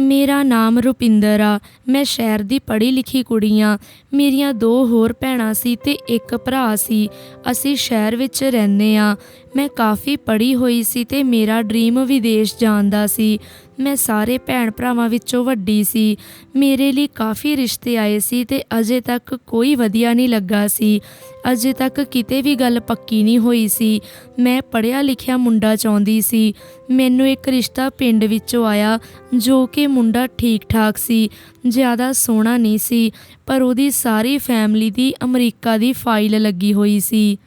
ਮੇਰਾ ਨਾਮ ਰੁਪਿੰਦਰ ਆ। ਮੈਂ ਸ਼ਹਿਰ ਦੀ ਪੜ੍ਹੀ ਲਿਖੀ ਕੁੜੀ ਆ। ਮੇਰੀਆਂ ਦੋ ਹੋਰ ਭੈਣਾਂ ਸੀ ਤੇ ਇੱਕ ਭਰਾ ਸੀ। ਅਸੀਂ ਸ਼ਹਿਰ ਵਿੱਚ ਰਹਿੰਦੇ ਆ। ਮੈਂ ਕਾਫੀ ਪੜ੍ਹੀ ਹੋਈ ਸੀ ਤੇ ਮੇਰਾ ਡ੍ਰੀਮ ਵਿਦੇਸ਼ ਜਾਣ ਦਾ ਸੀ। ਮੈਂ ਸਾਰੇ ਭੈਣ ਭਰਾਵਾਂ ਵਿੱਚੋਂ ਵੱਡੀ ਸੀ। ਮੇਰੇ ਲਈ ਕਾਫੀ ਰਿਸ਼ਤੇ ਆਏ ਸੀ ਤੇ ਅਜੇ ਤੱਕ ਕੋਈ ਵਧੀਆ ਨਹੀਂ ਲੱਗਾ ਸੀ। ਅਜੇ ਤੱਕ ਕਿਤੇ ਵੀ ਗੱਲ ਪੱਕੀ ਨਹੀਂ ਹੋਈ ਸੀ। ਮੈਂ ਪੜ੍ਹਿਆ ਲਿਖਿਆ ਮੁੰਡਾ ਚਾਹੁੰਦੀ ਸੀ। ਮੈਨੂੰ ਇੱਕ ਰਿਸ਼ਤਾ ਪਿੰਡ ਵਿੱਚੋਂ ਆਇਆ ਜੋ ਕਿ ਮੁੰਡਾ ਠੀਕ ਠਾਕ ਸੀ, ਜ਼ਿਆਦਾ ਸੋਹਣਾ ਨਹੀਂ ਸੀ, ਪਰ ਉਹਦੀ ਸਾਰੀ ਫੈਮਿਲੀ ਦੀ ਅਮਰੀਕਾ ਦੀ ਫਾਈਲ ਲੱਗੀ ਹੋਈ ਸੀ।